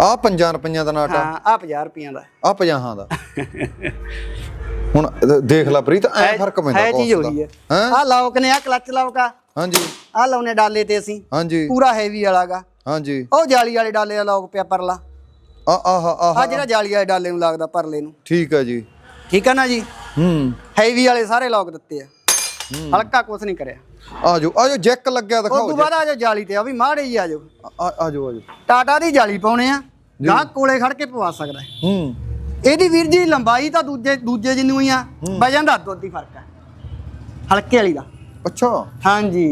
ਆ 5 ਰੁਪਈਆਂ ਦਾ ਨਾਟਾ। ਹਾਂ ਆਹ 50 ਰੁਪਈਆਂ ਦਾ। ਆ 50 ਦਾ। ਹੁਣ ਦੇਖ ਲੈ ਪ੍ਰੀਤ ਐ ਫ਼ਰਕ ਪੈਂਦਾ ਇਹ ਚੀਜ਼ ਹੋ ਰਹੀ ਹੈ। ਹੈਂ? ਆਹ ਲੌਕ ਨੇ ਆ ਕਲਚ ਲੌਕ ਆ। ਹਾਂਜੀ। ਆਹ ਲਾਉਨੇ ਡਾਲੇ ਤੇ ਅਸੀਂ। ਹਾਂਜੀ। ਪੂਰਾ ਹੈਵੀ ਵਾਲਾਗਾ। ਹਾਂਜੀ। ਉਹ ਜਾਲੀ ਵਾਲੇ ਡਾਲੇ ਦਾ ਲੌਕ ਪਿਆ ਪਰਲਾ। ਆ ਆਹ ਆਹ। ਆ ਜਿਹੜਾ ਜਾਲੀ ਵਾਲੇ ਡਾਲੇ ਨੂੰ ਲੱਗਦਾ ਪਰਲੇ ਨੂੰ। ਠੀਕ ਆ ਜੀ। ਠੀਕ ਆ ਨਾ ਜੀ? ਹੂੰ। ਹੈਵੀ ਵਾਲੇ ਸਾਰੇ ਲੌਕ ਦਿੱਤੇ ਆ। ਹਲਕਾ ਕੁਛ ਨਹੀਂ ਕਰਿਆ। ਆ ਜਾਓ ਆ ਜਾਓ ਜੈਕ ਲੱਗਿਆ ਉਸ ਦਿਖਾਓ ਤੋਂ ਬਾਅਦ ਆ ਜਾਓ ਜਾਲੀ ਤੇ ਆ ਵੀ ਮਾੜੇ ਜੀ ਆ ਜਾਓ ਆ ਆ ਜਾਓ ਆ ਜਾਓ ਟਾਟਾ ਦੀ ਜਾਲੀ ਪਾਉਣੇ ਆ ਗਾਹ ਕੋਲੇ ਖੜ ਕੇ ਪਵਾ ਸਕਦਾ ਹੈ। ਹੂੰ। ਇਹਦੀ ਵੀਰ ਜੀ ਲੰਬਾਈ ਤਾਂ ਦੂਜੇ ਦੂਜੇ ਜਿੰਨੀ ਹੀ ਆ ਵਜਨ ਦਾ ਦੁੱਧ ਹੀ ਫ਼ਰਕ ਹੈ। ਹਲਕੇ ਵਾਲੀ ਦਾ। ਅੱਛਾ। ਹਾਂਜੀ।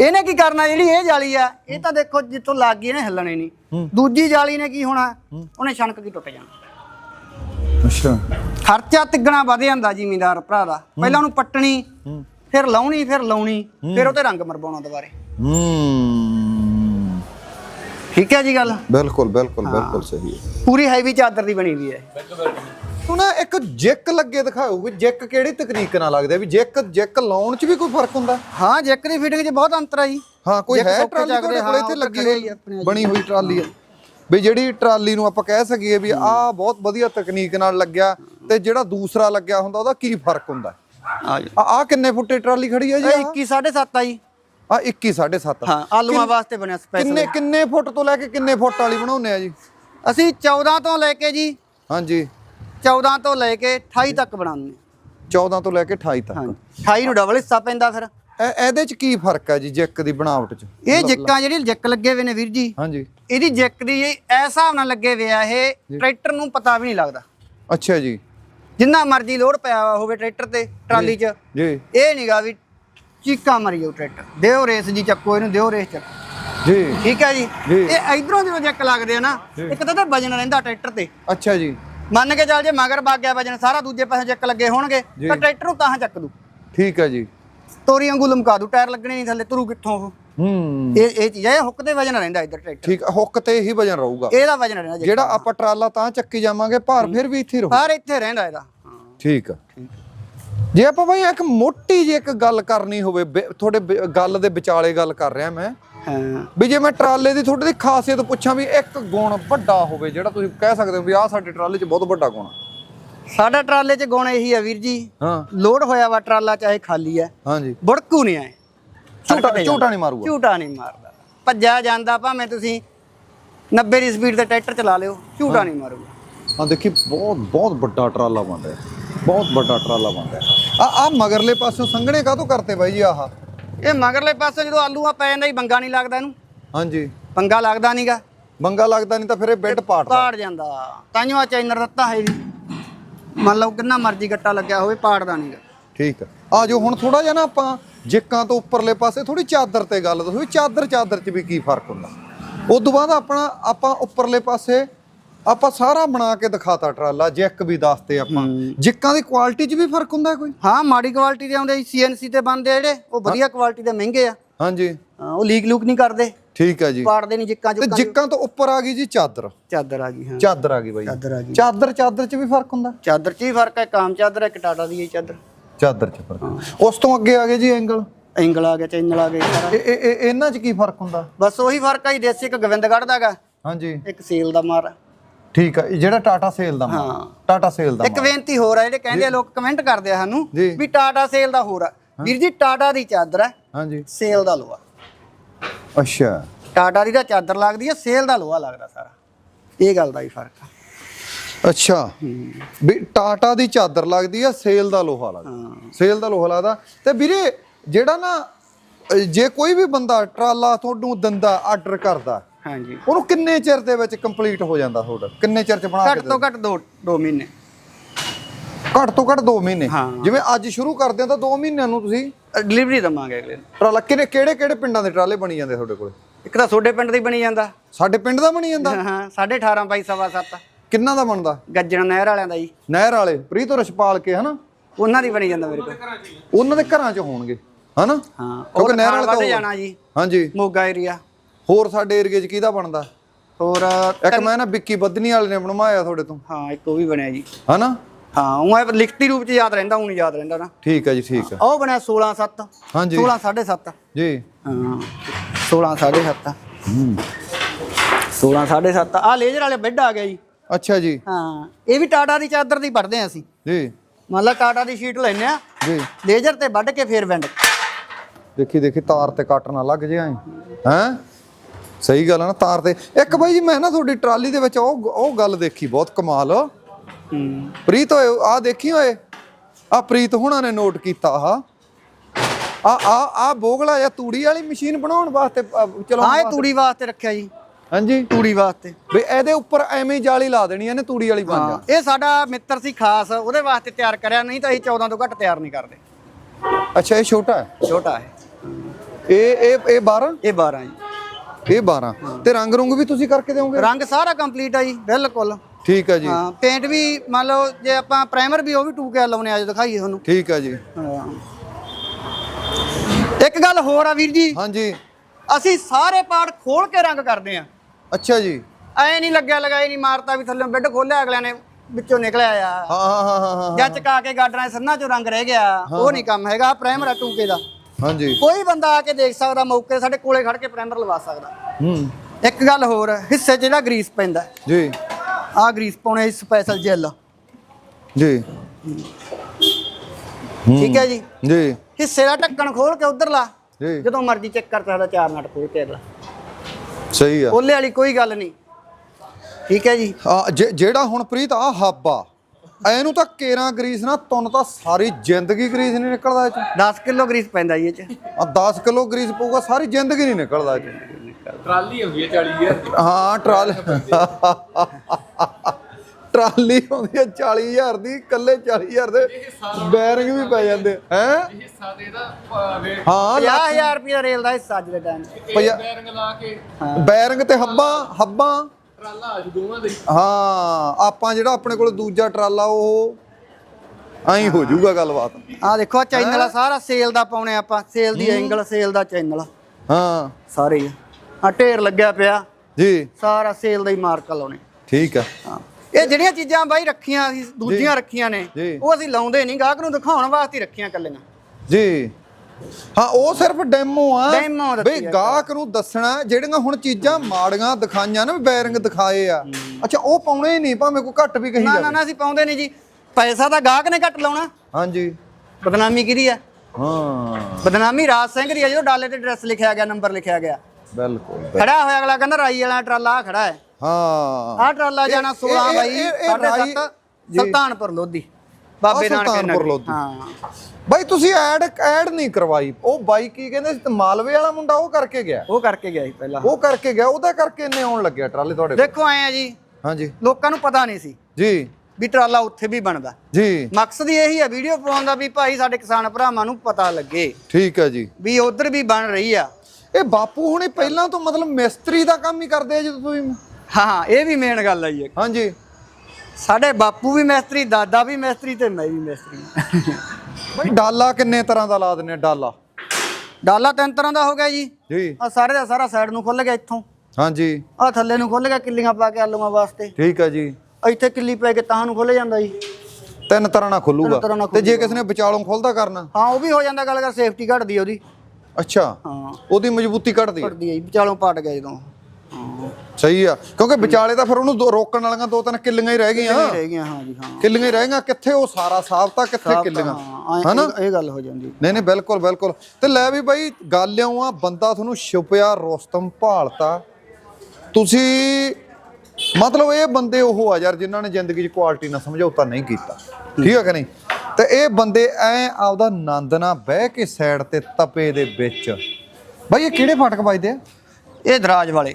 ਇਹਨੇ ਕੀ ਕਰਨਾ ਜਿਹੜੀ ਇਹ ਜਾਲੀ ਆ ਇਹ ਤਾਂ ਦੇਖੋ ਜਿੱਥੋਂ ਲੱਗ ਗਈ ਇਹਨੇ ਹਿੱਲਣੇ ਨਹੀਂ। ਦੂਜੀ ਜਾਲੀ ਨੇ ਕੀ ਹੋਣਾ ਉਹਨੇ ਛਣਕ ਕੀ ਟੁੱਟ ਜਾਣਾ। ਅੱਛਾ। ਖਰਚਾ ਤਿੱਗਣਾ ਵਧ ਜਾਂਦਾ ਜ਼ਿਮੀਂਦਾਰ ਭਰਾ ਦਾ। ਪਹਿਲਾਂ ਉਹਨੂੰ ਪੱਟਣੀ ਫਿਰ ਲਾਉਣੀ ਫਿਰ ਲਾਉਣੀ ਫਿਰ ਉਹਤੇ ਰੰਗ ਮਰਵਾਉਣਾ ਦੁਬਾਰੇ। ਹੂੰ। ਠੀਕ ਹੈ ਜੀ ਗੱਲ? ਬਿਲਕੁਲ ਬਿਲਕੁਲ ਬਿਲਕੁਲ ਸਹੀ ਹੈ। ਪੂਰੀ ਹੈਵੀ ਚਾਦਰ ਦੀ ਬਣੀ ਹੋਈ ਹੈ। ਹੁਣ ਇੱਕ ਜਿੱਕ ਲੱਗੇ ਦਿਖਾਓ ਵੀ ਜਿੱਕ ਕਿਹੜੀ ਤਕਨੀਕ ਨਾਲ ਲੱਗਦਾ ਵੀ ਜਿੱਕ ਜਿੱਕ ਲਾਉਣ 'ਚ ਵੀ ਕੋਈ ਫ਼ਰਕ ਹੁੰਦਾ? ਹਾਂ ਜੈਕ ਦੀ ਫਿਟਿੰਗ 'ਚ ਬਹੁਤ ਅੰਤਰ ਆ ਜੀ। ਹਾਂ ਕੋਈ ਹੈ ਟਰਾਲੀ ਕੋਲ? ਇੱਥੇ ਲੱਗੀ ਹੋਈ ਬਣੀ ਹੋਈ ਟਰਾਲੀ ਹੈ। ਵੀ ਜਿਹੜੀ ਟਰਾਲੀ ਨੂੰ ਆਪਾਂ ਕਹਿ ਸਕੀਏ ਵੀ ਆਹ ਬਹੁਤ ਵਧੀਆ ਤਕਨੀਕ ਨਾਲ ਲੱਗਿਆ ਤੇ ਜਿਹੜਾ ਦੂਸਰਾ ਲੱਗਿਆ ਹੁੰਦਾ ਉਹਦਾ ਕੀ ਫ਼ਰਕ ਹੁੰਦਾ? ਆ ਆ ਆ ਕਿੰਨੇ ਫੁੱਟੇ ਟਰਾਲੀ ਖੜੀ ਹੈ ਜੀ ਇਹ 21 7.5 ਆ ਜੀ। ਆ 21 7.5 ਹਾਂ ਆਲੂਆਂ ਵਾਸਤੇ ਬਣਿਆ ਸਪੈਸ਼ਲ ਕਿੰਨੇ ਕਿੰਨੇ ਫੁੱਟ ਤੋਂ ਲੈ ਕੇ ਕਿੰਨੇ ਫੁੱਟ ਵਾਲੀ ਬਣਾਉਂਦੇ ਆ ਜੀ? ਅਸੀਂ 14 ਤੋਂ ਲੈ ਕੇ ਜੀ ਹਾਂਜੀ। 14 ਤੋਂ ਲੈ ਕੇ 28 ਤੱਕ ਬਣਾਉਂਦੇ 14 ਤੋਂ ਲੈ ਕੇ 28 ਤੱਕ। ਹਾਂ 28 ਨੂੰ ਡਬਲ ਹਿੱਸਾ ਪੈਂਦਾ ਫਿਰ। ਇਹ- ਇਹਦੇ 'ਚ ਕੀ ਫ਼ਰਕ ਹੈ ਜੀ ਜਿੱਕ ਦੀ ਬਣਾਵਟ 'ਚ? ਇਹ ਜਿੱਕਾਂ ਜਿਹੜੀ ਜਿੱਕ ਲੱਗੇ ਹੋਏ ਨੇ ਵੀਰ ਜੀ। ਹਾਂਜੀ। ਇਹਦੀ ਜਿੱਕ ਦੀ ਇਹ ਇਸ ਹਿਸਾਬ ਨਾਲ ਲੱਗੇ ਹੋਏ ਆ ਇਹ ਟਰੈਕਟਰ ਨੂੰ ਪਤਾ ਵੀ ਨਹੀਂ ਲੱਗਦਾ। ਅੱਛਾ ਜੀ। ਜਿੰਨਾ ਮਰਜ਼ੀ ਲੋਡ ਪਿਆ ਹੋਵੇ ਟਰੈਕਟਰ ਤੇ ਟਰਾਲੀ 'ਚ। ਜੀ। ਇਹ ਨਹੀਂਗਾ ਵੀ ਚੀਕਾਂ ਮਰੀ ਜਾਊ ਟਰੈਕਟਰ। ਦਿਓ ਰੇਸ ਜੀ ਚੱਕੋ ਇਹਨੂੰ ਦਿਓ ਰੇਸ ਚੱਕੋ। ਜੀ। ਠੀਕ ਹੈ ਜੀ। ਇਹ ਇਧਰੋਂ ਜਦੋਂ ਜੱਕ ਲੱਗਦੇ ਆ ਨਾ ਇੱਕ ਤਾਂ ਤਾਂ ਵਜਨ ਰਹਿੰਦਾ ਟਰੈਕਟਰ ਤੇ। ਅੱਛਾ ਜੀ। ਮੰਨ ਕੇ ਚੱਲ ਜੇ ਮਗਰ ਵਗ ਗਿਆ ਵਜਨ ਸਾਰਾ ਦੂਜੇ ਪਾਸੇ ਜੱਕ ਲੱਗੇ ਹੋਣਗੇ। ਤਾਂ ਟਰੈਕਟਰ ਨੂੰ ਤਾਂ ਚੱਕ ਦੂ। ਠੀਕ ਹੈ ਜੀ। ਤੋਰੀ ਵਾਂਗੂ ਲਮਕਾ ਦੂ ਟਾਇਰ ਲੱਗਣੇ ਨਹੀਂ ਥੱਲੇ ਤੁਰੂ ਕਿੱਥੋਂ ਉਹ? ਹੂੰ। ਇਹ ਇਹ ਚੀਜ਼ ਹੈ ਹੁੱਕ ਤੇ ਵਜਨ ਰਹਿੰਦਾ ਇੱਧਰ ਟਰੈਕਟਰ। ਠੀਕ ਹੁੱਕ ਤੇ ਹੀ ਵਜਨ ਰਹੂਗਾ। ਇਹਦਾ ਵਜਨ ਰਹਿੰਦਾ ਜੀ ਜਿਹੜਾ ਆਪਾਂ ਟਰਾਲਾ ਤਾਂ ਚੱਕੀ ਜਾਵਾਂਗੇ ਭਾਰ ਫਿਰ ਵੀ ਇੱਥੇ ਰਹੂ। ਪਰ ਇੱਥੇ ਰਹਿੰਦਾ ਇਹਦਾ। ਠੀਕ ਆ। ਜੇ ਆਪਾਂ ਬਈ ਇੱਕ ਮੋਟੀ ਜਿਹੀ ਇੱਕ ਗੱਲ ਕਰਨੀ ਹੋਵੇ ਤੁਹਾਡੇ ਗੱਲ ਦੇ ਵਿਚਾਲੇ ਗੱਲ ਕਰ ਰਿਹਾ ਮੈਂ। ਹਾਂ। ਵੀ ਜੇ ਮੈਂ ਟਰਾਲੇ ਦੀ ਤੁਹਾਡੇ ਦੀ ਖਾਸੀਅਤ ਪੁੱਛਾਂ ਵੀ ਇੱਕ ਗੁਣ ਵੱਡਾ ਹੋਵੇ ਜਿਹੜਾ ਤੁਸੀਂ ਕਹਿ ਸਕਦੇ ਹੋ ਵੀ ਆਹ ਸਾਡੇ ਟਰਾਲੇ 'ਚ ਬਹੁਤ ਵੱਡਾ ਗੁਣ ਆ। ਸਾਡਾ ਟਰਾਲੇ 'ਚ ਗੁਣ ਇਹੀ ਆ ਵੀਰ ਜੀ। ਹਾਂ। ਲੋਡ ਹੋਇਆ ਵਾ ਟਰਾਲਾ ਚਾਹੇ ਖਾਲੀ ਹੈ ਹਾਂਜੀ। ਬੜਕੂ ਨਹੀਂ ਆਏ। ਝੂਟਾ ਝੂਟਾ ਨਹੀਂ ਮਾਰੂਗਾ। ਝੂਟਾ ਨਹੀਂ ਮਾਰਦਾ। ਭੱਜਿਆ ਜਾਂਦਾ ਭਾਵੇਂ ਤੁਸੀਂ 90 ਦੀ ਸਪੀਡ ਤੇ ਟਰੈਕਟਰ ਚਲਾ ਲਿਓ ਝੂਟਾ ਨਹੀਂ ਮਾਰੂਗਾ। ਆ ਦੇਖੀ ਬਹੁਤ ਬਹੁਤ ਵੱਡਾ ਟਰਾਲਾ ਬਣਦਾ ਹੈ। ਬਹੁਤ ਵੱਡਾ ਟਰਾਲਾ ਬਣਦਾ ਹੈ। ਆ ਆ ਮਗਰਲੇ ਪਾਸੋਂ ਸੰਘਣੇ ਕਾਹਤੋਂ ਕਰਤੇ ਬਾਈ ਜੀ ਆਹ? ਇਹ ਮਗਰਲੇ ਪਾਸੇ ਜਦੋਂ ਆਲੂਆਂ ਪੈ ਜਾਂਦਾ ਹੀ ਬੰਗਾ ਨਹੀਂ ਲੱਗਦਾ ਇਹਨੂੰ। ਹਾਂਜੀ। ਬੰਗਾ ਲੱਗਦਾ ਨਹੀਂਗਾ ਬੰਗਾ ਲੱਗਦਾ ਨਹੀਂ ਤਾਂ ਫਿਰ ਇਹ ਬੈੱਡ ਪਾੜਦਾ। ਪਾੜ ਜਾਂਦਾ। ਤਾਂਿਓ ਆ ਚੈਨਰ ਦਿੱਤਾ ਹੈ ਵੀ ਮੰਨ ਲਓ ਕਿੰਨਾ ਮਰਜ਼ੀ ਗੱਟਾ ਲੱਗਿਆ ਹੋਵੇ ਪਾੜਦਾ ਨਹੀਂਗਾ ਠੀਕ ਆ। ਆ ਜੋ ਹੁਣ ਥੋੜਾ ਜਿਹਾ ਨਾ ਆਪਾਂ ਜਿੱਕਾਂ ਤੋਂ ਉੱਪਰਲੇ ਪਾਸੇ ਥੋੜੀ ਚਾਦਰ ਤੇ ਗੱਲ ਦੱਸੋ ਵੀ ਚਾਦਰ ਚਾਦਰ 'ਚ ਵੀ ਕੀ ਫ਼ਰਕ ਹੁੰਦਾ। ਉਸ ਤੋਂ ਬਾਅਦ ਆਪਣਾ ਆਪਾਂ ਉੱਪਰਲੇ ਪਾਸੇ ਆਪਾਂ ਸਾਰਾ ਬਣਾ ਕੇ ਦਿਖਾਤਾ ਟਰਾਲਾ ਜੈਕ ਵੀ ਦੱਸਤੇ ਆਪਾਂ। ਜਿੱਕਾਂ ਦੀ ਕੁਆਲਿਟੀ 'ਚ ਵੀ ਫ਼ਰਕ ਹੁੰਦਾ ਕੋਈ? ਹਾਂ ਮਾੜੀ ਕੁਆਲਿਟੀ ਦੇ ਆਉਂਦੇ ਸੀਐਨਸੀ ਤੇ ਬਣਦੇ ਆ ਜਿਹੜੇ ਉਹ ਵਧੀਆ ਕੁਆਲਿਟੀ ਦੇ ਮਹਿੰਗੇ ਆ। ਹਾਂਜੀ। ਹਾਂ, ਉਹ ਲੀਕ ਲੂਕ ਨਹੀਂ ਕਰਦੇ। ਠੀਕ ਆ ਜੀ। ਪਾੜਦੇ ਨਹੀਂ ਜਿੱਕਾਂ ਚੁੱਕਾਂ ਜਿੱਕਾਂ ਤੋਂ ਉੱਪਰ ਆ ਗਈ ਜੀ ਚਾਦਰ। ਚਾਦਰ ਆ ਗਈ ਹਾਂ। ਚਾਦਰ ਆ ਗਈ ਬਾਈ। ਚਾਦਰ ਆ ਗਈ। ਚਾਦਰ ਚਾਦਰ 'ਚ ਵੀ ਫ਼ਰਕ ਹੁੰਦਾ? ਚਾਦਰ 'ਚ ਹੀ ਫ਼ਰਕ ਹੈ ਕਾਮ ਚਾਦਰ ਹੈ ਇੱਕ ਟਾਟਾ ਦੀ ਹੈ ਚਾਦਰ। ਚਾਦਰ 'ਚ ਫ਼ਰਕ। ਉਸ ਤੋਂ ਅੱਗੇ ਆ ਗਏ ਜੀ ਐਂਗਲ ਐਂਗਲ ਆ ਗਿਆ ਚੈਨਲ ਆ ਗਿਆ ਸਾਰਾ। ਇਹ ਇਹ- ਇਹ- ਇਹਨਾਂ 'ਚ ਕੀ ਫ਼ਰਕ ਹੁੰਦਾ? ਬਸ ਉਹੀ ਫ਼ਰਕ ਹੈ ਜੀ, ਦੇਸੀ ਇੱਕ ਗੋਬਿੰਦਗੜ੍ਹ ਦਾ ਗਾ ਹਾਂਜੀ। ਇੱਕ ਸੇਲ ਦਾ ਮਾਰ ਠੀਕ ਆ ਇਹ ਜਿਹੜਾ ਟਾਟਾ ਸੇਲ ਦਾ ਮਾਲ। ਹਾਂ। ਟਾਟਾ ਸੇਲ ਦਾ ਇੱਕ ਬੇਨਤੀ ਹੋਰ ਆ ਜਿਹੜੇ ਕਹਿੰਦੇ ਆ ਲੋਕ ਕਮੈਂਟ ਕਰਦੇ ਆ ਸਾਨੂੰ ਜੀ। ਵੀ ਟਾਟਾ ਸੇਲ ਦਾ ਹੋਰ ਆ। ਵੀਰ ਜੀ ਟਾਟਾ ਦੀ ਚਾਦਰ ਹੈ ਹਾਂਜੀ। ਸੇਲ ਦਾ ਲੋਆ ਅੱਛਾ। ਟਾਟਾ ਦੀ ਤਾਂ ਚਾਦਰ ਲੱਗਦੀ ਆ ਸੇਲ ਦਾ ਲੋਹਾ ਲੱਗਦਾ ਸਾਰਾ। ਇਹ ਗੱਲ ਦਾ ਹੀ ਫ਼ਰਕ ਆ। ਅੱਛਾ। ਵੀ ਟਾਟਾ ਦੀ ਚਾਦਰ ਲੱਗਦੀ ਆ ਸੇਲ ਦਾ ਲੋਹਾ ਲੱਗਦਾ। ਸੇਲ ਦਾ ਲੋਹਾ ਲੱਗਦਾ। ਤੇ ਵੀਰੇ ਜਿਹੜਾ ਨਾ ਜੇ ਕੋਈ ਵੀ ਬੰਦਾ ਟਰਾਲਾ ਤੁਹਾਨੂੰ ਦਿੰਦਾ ਆਰਡਰ ਕਰਦਾ ਹਾਂਜੀ। ਉਹਨੂੰ ਕਿੰਨੇ ਚਿਰ ਦੇ ਵਿੱਚ ਕੰਪਲੀਟ ਹੋ ਜਾਂਦਾ ਤੁਹਾਡਾ? ਕਿੰਨੇ ਚਿਰ ਚ ਬਣਾ ਕੇ ਘੱਟ ਤੋਂ ਘੱਟ 2 2 ਮਹੀਨੇ। ਘੱਟ ਤੋਂ ਘੱਟ 2 ਮਹੀਨੇ। ਜਿਵੇਂ ਅੱਜ ਸ਼ੁਰੂ ਕਰਦੇ ਆ ਤਾਂ 2 ਮਹੀਨਿਆਂ ਨੂੰ ਤੁਸੀਂ ਡਿਲੀਵਰੀ ਦਵਾਂਗੇ ਅਗਲੇ ਟਰਾਲਾ ਕਿਹੜੇ ਕਿਹੜੇ ਕਿਹੜੇ ਪਿੰਡਾਂ ਦੇ ਟਰਾਲੇ ਬਣੀ ਜਾਂਦੇ ਤੁਹਾਡੇ ਕੋਲ? ਇੱਕ ਤਾਂ ਤੁਹਾਡੇ ਪਿੰਡ ਦਾ ਹੀ ਬਣੀ ਜਾਂਦਾ। ਸਾਡੇ ਪਿੰਡ ਦਾ ਬਣੀ ਜਾਂਦਾ? ਹਾਂ 18.5 ਬਾਈ ਸਵਾ ਸੱਤ। ਕਿੰਨਾ ਦਾ ਬਣਦਾ? ਗੱਜਣ ਨਹਿਰ ਵਾਲਿਆਂ ਦਾ ਜੀ। ਨਹਿਰ ਵਾਲੇ ਪ੍ਰੀਤ ਰਛਪਾਲ ਕੇ ਹਨਾ? ਉਹਨਾਂ ਦੀ ਬਣੀ ਜਾਂਦਾ ਮੇਰੇ ਕੋਲ। ਉਹਨਾਂ ਦੇ ਘਰਾਂ 'ਚ ਹੋਣਗੇ ਹਨਾ? ਹਾਂ ਕਿਉਂਕਿ ਉਹ ਨਹਿਰ ਵਾਲਾ ਤਾਂ ਜਾਣਾ ਜੀ। ਹਾਂਜੀ। ਮੋਗਾ ਏਰੀਆ ਹੋਰ ਸਾਡੇ ਏਰੀਏ 'ਚ ਕਿਹਦਾ ਬਣਦਾ? ਹੋਰ ਇੱਕ ਮੈਂ ਨਾ ਵਿੱਕੀ ਬੱਦਨੀ ਵਾਲੇ ਨੇ ਬਣਵਾਇਆ ਤੁਹਾਡੇ ਤੋਂ। ਹਾਂ ਇੱਕ ਉਹ ਵੀ ਬਣਿਆ ਜੀ। ਹਨਾ? ਹਾਂ ਉਹ ਲਿਖਤੀ ਰੂਪ ਚ ਯਾਦ ਰਹਿੰਦਾ ਨਹੀਂ ਯਾਦ ਰਹਿੰਦਾ ਨਾ। ਠੀਕ ਹੈ ਜੀ ਠੀਕ ਹੈ ਉਹ ਬਣਿਆ 16 7 ਹਾਂਜੀ। 16 7.5 ਜੀ। ਹਾਂ 16 7.5 16 7.5 ਆ ਲੇਜ਼ਰ ਵਾਲੇ ਬੈੱਡ ਆ ਗਿਆ ਜੀ। ਅੱਛਾ ਜੀ। ਹਾਂ ਇਹ ਵੀ ਟਾਟਾ ਦੀ ਚਾਦਰ ਦੀ ਪੜਦੇ ਆ ਅਸੀਂ। ਜੀ। ਮੰਨ ਲਾ ਟਾਟਾ ਦੀ ਸ਼ੀਟ ਲੈਨੇ ਆ ਜੀ। ਲੇਜ਼ਰ ਤੇ ਵੱਢ ਕੇ ਫੇਰ ਵੈਂਡ। ਦੇਖੀ ਦੇਖੀ ਤਾਰ ਤੇ ਕੱਟ ਨਾ ਲੱਗ ਜੇ ਐ। ਹੈ? ਸਹੀ ਗੱਲ ਆ ਨਾ ਤਾਰ ਤੇ। ਇੱਕ ਬਾਈ ਜੀ ਮੈਂ ਨਾ ਤੁਹਾਡੀ ਟਰਾਲੀ ਦੇ ਵਿੱਚ ਉਹ ਉਹ ਗੱਲ ਦੇਖੀ ਬਹੁਤ ਕਮਾਲ। ਹੂੰ ਪ੍ਰੀਤ ਓਏ ਆ ਦੇਖੀ ਓਏ? ਆ ਪ੍ਰੀਤ ਹੁਣਾਂ ਨੇ ਨੋਟ ਕੀਤਾ ਆ। ਆ ਆ ਆ ਬੋਗਲਾ ਜਾਂ ਤੂੜੀ ਵਾਲੀ ਮਸ਼ੀਨ ਬਣਾਉਣ ਵਾਸਤੇ ਚਲਾਉਣ ਹਾਂ ਇਹ ਤੂੜੀ ਵਾਸਤੇ ਰੱਖਿਆ ਜੀ। ਹਾਂਜੀ। ਤੂੜੀ ਵਾਸਤੇ। ਵੀ ਇਹਦੇ ਉੱਪਰ ਐਵੇਂ ਜਾਲੀ ਲਾ ਦੇਣੀ ਇਹਨੇ ਤੂੜੀ ਵਾਲੀ ਬਣ ਜਾ। ਇਹ ਸਾਡਾ ਮਿੱਤਰ ਸੀ ਖਾਸ ਉਹਦੇ ਵਾਸਤੇ ਤਿਆਰ ਕਰਿਆ ਨਹੀਂ ਤਾਂ ਅਸੀਂ 14 ਤੋਂ ਘੱਟ ਤਿਆਰ ਨਹੀਂ ਕਰਦੇ। ਅੱਛਾ ਇਹ ਛੋਟਾ ਹੈ? ਛੋਟਾ ਹੈ। ਇਹ ਇਹ ਇਹ 12 ਇਹ 12 ਜੀ ਇਹ 12 ਤੇ ਰੰਗ ਰੁੰਗ ਵੀ ਤੁਸੀਂ ਕਰਕੇ ਦਿਓਗੇ? ਰੰਗ ਸਾਰਾ ਕੰਪਲੀਟ ਆ ਜੀ ਬਿਲਕੁਲ। ਠੀਕ ਹੈ ਜੀ। ਹਾਂ ਪੇਂਟ ਵੀ ਮੰਨ ਲਓ ਜੇ ਆਪਾਂ ਪ੍ਰਾਈਮਰ ਵੀ ਉਹ ਵੀ 2K ਲਾਉਨੇ ਆ ਜੋ ਦਿਖਾਈਏ ਤੁਹਾਨੂੰ। ਠੀਕ ਹੈ ਜੀ। ਇੱਕ ਗੱਲ ਹੋਰ ਆ ਵੀਰ ਜੀ। ਹਾਂਜੀ। ਅਸੀਂ ਸਾਰੇ ਪਾਰਟ ਖੋਲ ਕੇ ਰੰਗ ਕਰਦੇ ਆ। ਅੱਛਾ ਜੀ। ਐ ਨਹੀਂ ਲੱਗਿਆ ਲਗਾਈ ਨਹੀਂ ਮਾਰਤਾ ਵੀ ਥੱਲੇ ਬੈੱਡ ਖੋਲਿਆ ਅਗਲਿਆਂ ਨੇ ਵਿੱਚੋਂ ਨਿਕਲਿਆ ਆ। ਹਾਂ ਹਾਂ ਹਾਂ ਹਾਂ ਹਾਂ ਜਾਂ ਚਕਾ ਕੇ ਗਾਡਰਾਂ ਸੰਨਾਂ ਚੋਂ ਰੰਗ ਰਹਿ ਗਿਆ। ਉਹ ਨਹੀਂ ਕੰਮ ਹੈਗਾ ਪ੍ਰਾਈਮਰ ਆ 2K ਦਾ। ਹਾਂਜੀ। ਕੋਈ ਬੰਦਾ ਆ ਕੇ ਦੇਖ ਸਕਦਾ ਮੌਕੇ ਸਾਡੇ ਕੋਲੇ ਖੜ ਕੇ ਪ੍ਰਾਈਮਰ ਲਵਾ ਸਕਦਾ। ਹੂੰ। ਇੱਕ ਗੱਲ ਹੋਰ ਹਿੱਸੇ 'ਚ ਜਿਹੜਾ ਗਰੀਸ ਪੈਂਦਾ। ਜੀ। ਆਹ ਗਰੀਸ ਪਾਉਣੇ ਸਪੈਸ਼ਲ ਜੈਲ ਜੀ। ਠੀਕ ਹੈ ਜੀ। ਜੀ। ਹਿੱਸੇ ਦਾ ਢੱਕਣ ਖੋਲ ਕੇ ਉਧਰ ਲਾ। ਜੀ। ਜਦੋਂ ਮਰਜ਼ੀ ਚੈੱਕ ਕਰ ਸਕਦਾ ਚਾਰ ਨਟ ਖੋਲ ਕੇ ਅਗਲਾ। ਸਹੀ ਆ। ਖੋਲੇ ਵਾਲੀ ਕੋਈ ਗੱਲ ਨਹੀਂ। ਠੀਕ ਹੈ ਜੀ। ਆ ਜੇ- ਜਿਹੜਾ ਹੁਣ ਪ੍ਰੀਤ ਆ ਹੱਬ। ਆ ਇਹਨੂੰ ਤਾਂ ਕੇਰਾਂ ਗਰੀਸ ਨਾ ਤੁੰਨ ਤਾਂ ਸਾਰੀ ਜ਼ਿੰਦਗੀ ਗਰੀਸ ਨਹੀਂ ਨਿਕਲਦਾ ਇਹ ਚ। 10 ਕਿਲੋ ਗਰੀਸ ਪੈਂਦਾ ਜੀ ਇਹ 'ਚ। ਆ 10 ਕਿਲੋ ਗਰੀਸ ਪਊਗਾ ਸਾਰੀ ਜ਼ਿੰਦਗੀ ਨਹੀਂ ਨਿਕਲਦਾ ਇਹ ਚ। ਟਰਾਲੀ ਹੁੰਦੀ ਹੈ 40000 ਦੀ। ਹਾਂ ਟਰਾਲ। ਟਰਾਲੀ ਆਉਂਦੀ ਹੈ 40000 ਦੀ ਕੱਲੇ 40000 ਦੇ ਬੈਰਿੰਗ ਵੀ ਪੈ ਜਾਂਦੇ। ਹੈ? ਹਿੱਸਾ ਦੇ ਦਾ ਰੇਟ। ਹਾਂ 50000 ਰੁਪਏ ਰੇਲ ਦਾ ਹਿੱਸਾ ਅੱਜ ਦੇ ਟਾਈਮ ਬੈਰਿੰਗ ਲਾ ਕੇ ਬੈਰਿੰਗ ਤੇ ਹੱਬਾਂ ਹੱਬਾਂ। ਟਰਾਲਾ ਆ ਜੂ ਦੋਵਾਂ ਦੇ। ਹਾਂ ਆਪਾਂ ਜਿਹੜਾ ਆਪਣੇ ਕੋਲ ਦੂਜਾ ਟਰਾਲਾ ਉਹ ਐਂ ਹੋ ਜਾਊਗਾ ਗੱਲਬਾਤ। ਆਹ ਦੇਖੋ ਚੈਨਲ ਆ ਸਾਰਾ ਸੇਲ ਦਾ ਪਾਉਣੇ ਆਪਾਂ। ਸੇਲ ਦੀ ਐਂਗਲ ਸੇਲ ਦਾ ਚੈਨਲ ਹਾਂ। ਸਾਰੇ ਆ। ਢੇਰ ਲੱਗਿਆ ਪਿਆ। ਜੀ। ਸਾਰਾ ਸੇਲ ਦਾ ਹੀ ਮਾਰਕਾ ਲਾਉਣੇ। ਠੀਕ ਆ। ਹਾਂ। ਇਹ ਜਿਹੜੀਆਂ ਚੀਜ਼ਾਂ ਬਾਈ ਰੱਖੀਆਂ ਅਸੀਂ ਦੂਜੀਆਂ ਰੱਖੀਆਂ ਨੇ ਜੀ। ਉਹ ਅਸੀਂ ਲਾਉਂਦੇ ਨਹੀਂ ਗਾਹਕ ਨੂੰ ਦਿਖਾਉਣ ਵਾਸਤੇ ਹੀ ਰੱਖੀਆਂ ਕੱਲੀਆਂ ਜੀ। ਹਾਂ ਉਹ ਸਿਰਫ ਡੈਮੋ ਆ। Demo ਦਿੱਤੀ ਬਈ ਆ। ਗਾਹਕ ਨੂੰ ਦੱਸਣਾ ਜਿਹੜੀਆਂ ਹੁਣ ਚੀਜ਼ਾਂ ਮਾੜੀਆਂ ਦਿਖਾਈਆਂ ਨਾ ਬੈਰਿੰਗ ਦਿਖਾਏ ਆ। ਅੱਛਾ ਉਹ ਪਾਉਣੇ ਨਹੀਂ ਭਾਵੇਂ ਕੋਈ ਘੱਟ ਵੀ ਕਹੀ ਨਾ ਨਾ ਜਾਵੇ। ਨਾ ਅਸੀਂ ਪਾਉਂਦੇ ਨਹੀਂ ਜੀ। ਪੈਸਾ ਤਾਂ ਗਾਹਕ ਨੇ ਘੱਟ ਲਾਉਣਾ। ਹਾਂਜੀ। ਬਦਨਾਮੀ ਕਿਹਦੀ ਆ? ਹਾਂ। ਬਦਨਾਮੀ ਰਾਜ ਸਿੰਘ ਦੀ ਆ ਜਦੋਂ ਡਾਲੇ ਤੇ ਐਡਰੈਸ ਲਿਖਿਆ ਗਿਆ ਨੰਬਰ ਲਿਖਿਆ ਗਿਆ। ਬਿਲਕੁਲ ਬਿਲ- ਖੜਾ ਹੋਇਆ ਅਗਲਾ ਕਹਿੰਦਾ ਰਾਈ ਵਾਲਾ ਟਰਾਲਾ ਆਹ ਖੜਾ ਹੈ। ਹਾਂ। ਆਹ ਟਰਾਲਾ ਜਾਣਾ 16 ਇਹ- ਬਾਈ ਇਹ- ਇਹ ਰਾਈ- 7.5 ਜੀ। ਸੁਲਤਾਨਪੁਰ ਲੋਧੀ। ਬਾਬੇ ਨਾਨਕ ਨਗਰ। ਹਾਂ। ਬਾਈ ਤੁਸੀਂ ਐਡ ਐਡ ਨਹੀਂ ਕਰਵਾਈ। ਉਹ ਬਾਈ ਕੀ ਕਹਿੰਦੇ ਸੀ ਮਾਲਵੇ ਵਾਲਾ ਮੁੰਡਾ ਉਹ ਕਰਕੇ ਗਿਆ। ਉਹ ਕਰਕੇ ਗਿਆ ਸੀ ਪਹਿਲਾਂ। ਉਹ ਕਰਕੇ ਗਿਆ ਉਹਦਾ ਕਰਕੇ ਇੰਨੇ ਆਉਣ ਲੱਗਿਆ ਟਰਾਲੇ ਤੁਹਾਡੇ। ਦੇਖੋ ਆਏ ਆ ਜੀ। ਹਾਂਜੀ। ਲੋਕਾਂ ਨੂੰ ਪਤਾ ਨਹੀਂ ਸੀ ਜੀ। ਵੀ ਟਰਾਲਾ ਉੱਥੇ ਵੀ ਬਣਦਾ। ਜੀ। ਮਕਸਦ ਇਹੀ ਹੈ ਵੀਡੀਓ ਪਾਉਣ ਦਾ ਵੀ ਭਾਈ ਸਾਡੇ ਕਿਸਾਨ ਭਰਾਵਾਂ ਨੂੰ ਪਤਾ ਲੱਗੇ। ਠੀਕ ਹੈ ਜੀ। ਵੀ ਉਧਰ ਵੀ ਬਣ ਰਹੀ ਆ। ਇਹ ਬਾਪੂ ਹੁਣੇ ਪਹਿਲਾਂ ਤੋਂ ਮਤਲਬ ਮਿਸਤਰੀ ਦਾ ਕੰਮ ਹੀ ਕਰਦੇ ਆ ਜਦੋਂ ਤੁਸੀਂ। ਹਾਂ ਹਾਂ ਇਹ ਵੀ ਮੇਨ ਗੱਲ ਆ ਜੀ ਇੱਕ। ਹਾਂਜੀ। ਸਾਡੇ ਬਾਪੂ ਵੀ ਮਿਸਤਰੀ ਦਾਦਾ ਵੀ ਮਿਸਤਰੀ ਤੇ ਮੈਂ ਵੀ ਮਿਸਤਰੀ। ਬਾਈ ਡਾਲਾ ਕਿੰਨੇ ਤਰ੍ਹਾਂ ਦਾ ਲਾ ਦਿੰਨੇ ਆ ਡਾਲਾ? ਡਾਲਾ ਤਿੰਨ ਤਰ੍ਹਾਂ ਦਾ ਹੋ ਗਿਆ ਜੀ। ਜੀ। ਆ ਸਾਰੇ ਦਾ ਸਾਰਾ ਸਾਈਡ ਨੂੰ ਖੁੱਲ ਗਿਆ ਇੱਥੋਂ। ਹਾਂਜੀ। ਆ ਥੱਲੇ ਨੂੰ ਖੁੱਲ ਗਿਆ ਕਿੱਲੀਆਂ ਪਾ ਕੇ ਆਲੂਆਂ ਵਾਸਤੇ। ਠੀਕ ਹੈ ਜੀ। ਇੱਥੇ ਕਿੱਲੀ ਪੈ ਕੇ ਤਾਂ ਨੂੰ ਖੁੱਲ ਜਾਂਦਾ ਜੀ। ਤਿੰਨ ਤਰ੍ਹਾਂ ਨਾਲ ਖੁੱਲੂਗਾ। ਤੇ ਜੇ ਕਿਸੇ ਨੇ ਵਿਚਾਲੋਂ ਖੁੱਲਦਾ ਕਰਨਾ? ਹਾਂ ਉਹ ਵੀ ਹੋ ਜਾਂਦਾ ਗੱਲ ਕਰ ਸੇਫਟੀ ਘਟਦੀ ਆ ਉਹਦੀ। ਅੱਛਾ। ਹਾਂ। ਉਹਦੀ ਮਜ਼ਬੂਤੀ ਘਟਦੀ ਹੈ ਘਟਦੀ ਆ ਜੀ ਵਿਚਾਲੋਂ ਪਟ ਗਿਆ ਜਦੋਂ। ਹਾਂ। ਸਹੀ ਆ। ਕਿਉਂਕਿ ਵਿਚਾਲੇ ਤਾਂ ਫਿਰ ਉਹਨੂੰ ਦੋ- ਰੋਕਣ ਵਾਲੀਆਂ ਦੋ ਤਿੰਨ ਕਿੱਲੀਆਂ ਹੀ ਰਹਿ ਗਈਆਂ। ਰਹਿ ਗਈਆਂ ਹਾਂ ਜੀ ਹਾਂ। ਕਿੱਲੀਆਂ ਹੀ ਰਹਿ ਗਈਆਂ। ਕਿੱਥੇ ਉਹ ਸਾਰਾ ਸਾਫਤਾ ਕਿੱਥੇ ਕਿੱਲੀਆਂ? ਹਾਂ ਹਨਾ? ਇਹ- ਇਹ ਗੱਲ ਹੋ ਜਾਂਦੀ। ਨਹੀਂ ਨਹੀਂ ਬਿਲਕੁਲ ਬਿਲਕੁਲ। ਤੇ ਲੈ ਵੀ ਬਾਈ ਗੱਲ ਇਉਂ ਆ ਬੰਦਾ ਤੁਹਾਨੂੰ ਛੁਪਿਆ ਰੋਸਤਮ ਭਾਲਤਾ। ਤੁਸੀਂ ਮਤਲਬ ਇਹ ਬੰਦੇ ਉਹ ਆ ਯਾਰ ਜਿਨ੍ਹਾਂ ਨੇ ਜ਼ਿੰਦਗੀ 'ਚ ਕੁਆਲਿਟੀ ਨਾਲ ਸਮਝੌਤਾ ਨਹੀਂ ਕੀਤਾ। ਠੀਕ ਹੈ ਕਿ ਨਹੀਂ? ਤੇ ਇਹ ਬੰਦੇ ਐ ਆਪਦਾ ਆਨੰਦ ਨਾਲ ਬਹਿ ਕੇ ਸਾਈਡ ਤੇ ਤਪੇ ਦੇ ਵਿੱਚ। ਬਾਈ ਇਹ ਕਿਹੜੇ ਫਾਟਕ ਵੱਜਦੇ ਆ? ਇਹ ਦਰਾਜ ਵਾਲੇ।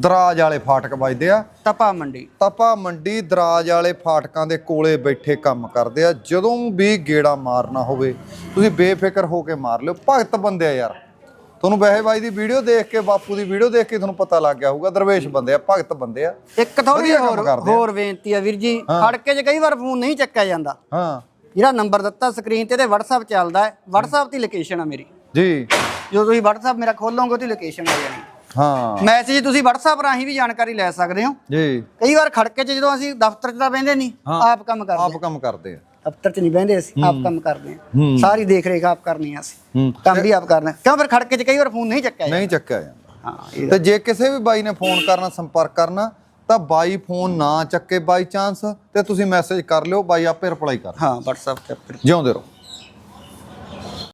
ਦਰਾਜ ਵਾਲੇ ਫਾਟਕ ਵੱਜਦੇ ਆ। ਤਪਾ ਮੰਡੀ। ਤਪਾ ਮੰਡੀ ਦਰਾਜ ਵਾਲੇ ਫਾਟਕਾਂ ਦੇ ਕੋਲੇ ਬੈਠੇ ਕੰਮ ਕਰਦੇ ਆ। ਜਦੋਂ ਵੀ ਗੇੜਾ ਮਾਰਨਾ ਹੋਵੇ ਤੁਸੀਂ ਬੇਫਿਕਰ ਹੋ ਕੇ ਮਾਰ ਲਿਓ। ਭਗਤ ਬੰਦੇ ਆ ਯਾਰ। ਤੁਹਾਨੂੰ ਵੈਸੇ ਬਾਈ ਦੀ ਵੀਡੀਓ ਦੇਖ ਕੇ ਬਾਪੂ ਦੀ ਵੀਡੀਓ ਦੇਖ ਕੇ ਤੁਹਾਨੂੰ ਪਤਾ ਲੱਗ ਗਿਆ ਹੋਊਗਾ ਦਰਵੇਸ਼ ਬੰਦੇ ਆ ਭਗਤ ਬੰਦੇ ਆ। ਇੱਕ ਥੋੜੀ ਹੋਰ। ਹੋਰ ਬੇਨਤੀ ਆ ਵੀਰ ਜੀ ਖੜਕੇ 'ਚ ਕਈ ਵਾਰ ਫੋਨ ਨਹੀਂ ਚੱਕਿਆ ਜਾਂਦਾ। ਹਾਂ। ਜਿਹੜਾ ਨੰਬਰ ਦਿੱਤਾ ਸਕਰੀਨ ਤੇ ਤੇ WhatsApp ਚੱਲਦਾ ਹੈ। WhatsApp ਦੀ ਲੋਕੇਸ਼ਨ ਆ ਮੇਰੀ। ਜੀ। ਜਦੋਂ ਤੁਸੀਂ WhatsApp ਮੇਰਾ ਖੋਲੋਗੇ ਉਹਦੀ ਲੋਕੇਸ਼ਨ ਆ ਜਾਣੀ। ਹਾਂ। ਮੈਸੇਜ ਤੁਸੀਂ WhatsApp ਰਾਹੀਂ ਵੀ ਜਾਣਕਾਰੀ ਲੈ ਸਕਦੇ ਹੋ। ਜੀ। ਕਈ ਵਾਰ ਖੜਕੇ 'ਚ ਜਦੋਂ ਅਸੀਂ ਦਫ਼ਤਰ 'ਚ ਤਾਂ ਬਹਿੰਦੇ ਨਹੀਂ ਆਪ ਕੰਮ ਕਰਦੇ। ਆਪ ਕੰਮ ਕਰਦੇ ਆ। ਦਫ਼ਤਰ 'ਚ ਨਹੀਂ ਬਹਿੰਦੇ ਅਸੀਂ ਆਪ ਕੰਮ ਕਰਦੇ ਹਾਂ। ਸਾਰੀ ਦੇਖ ਰੇਖ ਆਪ ਕਰਨੀ ਆ ਅਸੀਂ। ਕੰਮ ਵੀ ਆਪ ਕਰਨਾ। ਕਿਉਂ? ਫਿਰ ਖੜਕੇ 'ਚ ਕਈ ਵਾਰ ਫੋਨ ਨਹੀਂ ਚੱਕਿਆ ਨਹੀਂ ਚੱਕਿਆ ਜਾਂਦਾ। ਤੇ ਜੇ ਕਿਸੇ ਵੀ ਬਾਈ ਨੇ ਫੋਨ ਕਰਨਾ ਸੰਪਰਕ ਕਰਨਾ ਤਾਂ ਬਾਈ ਫੋਨ ਨਾ ਚੱਕੇ ਬਾਈ ਚਾਂਸ ਤੇ ਤੁਸੀਂ ਮੈਸੇਜ ਕਰ ਲਿਓ ਬਾਈ ਆਪੇ ਰਿਪਲਾਈ ਕਰ ਹਾਂ WhatsApp ਤੇ ਜਿਉਂਦੇ ਰਹੋ।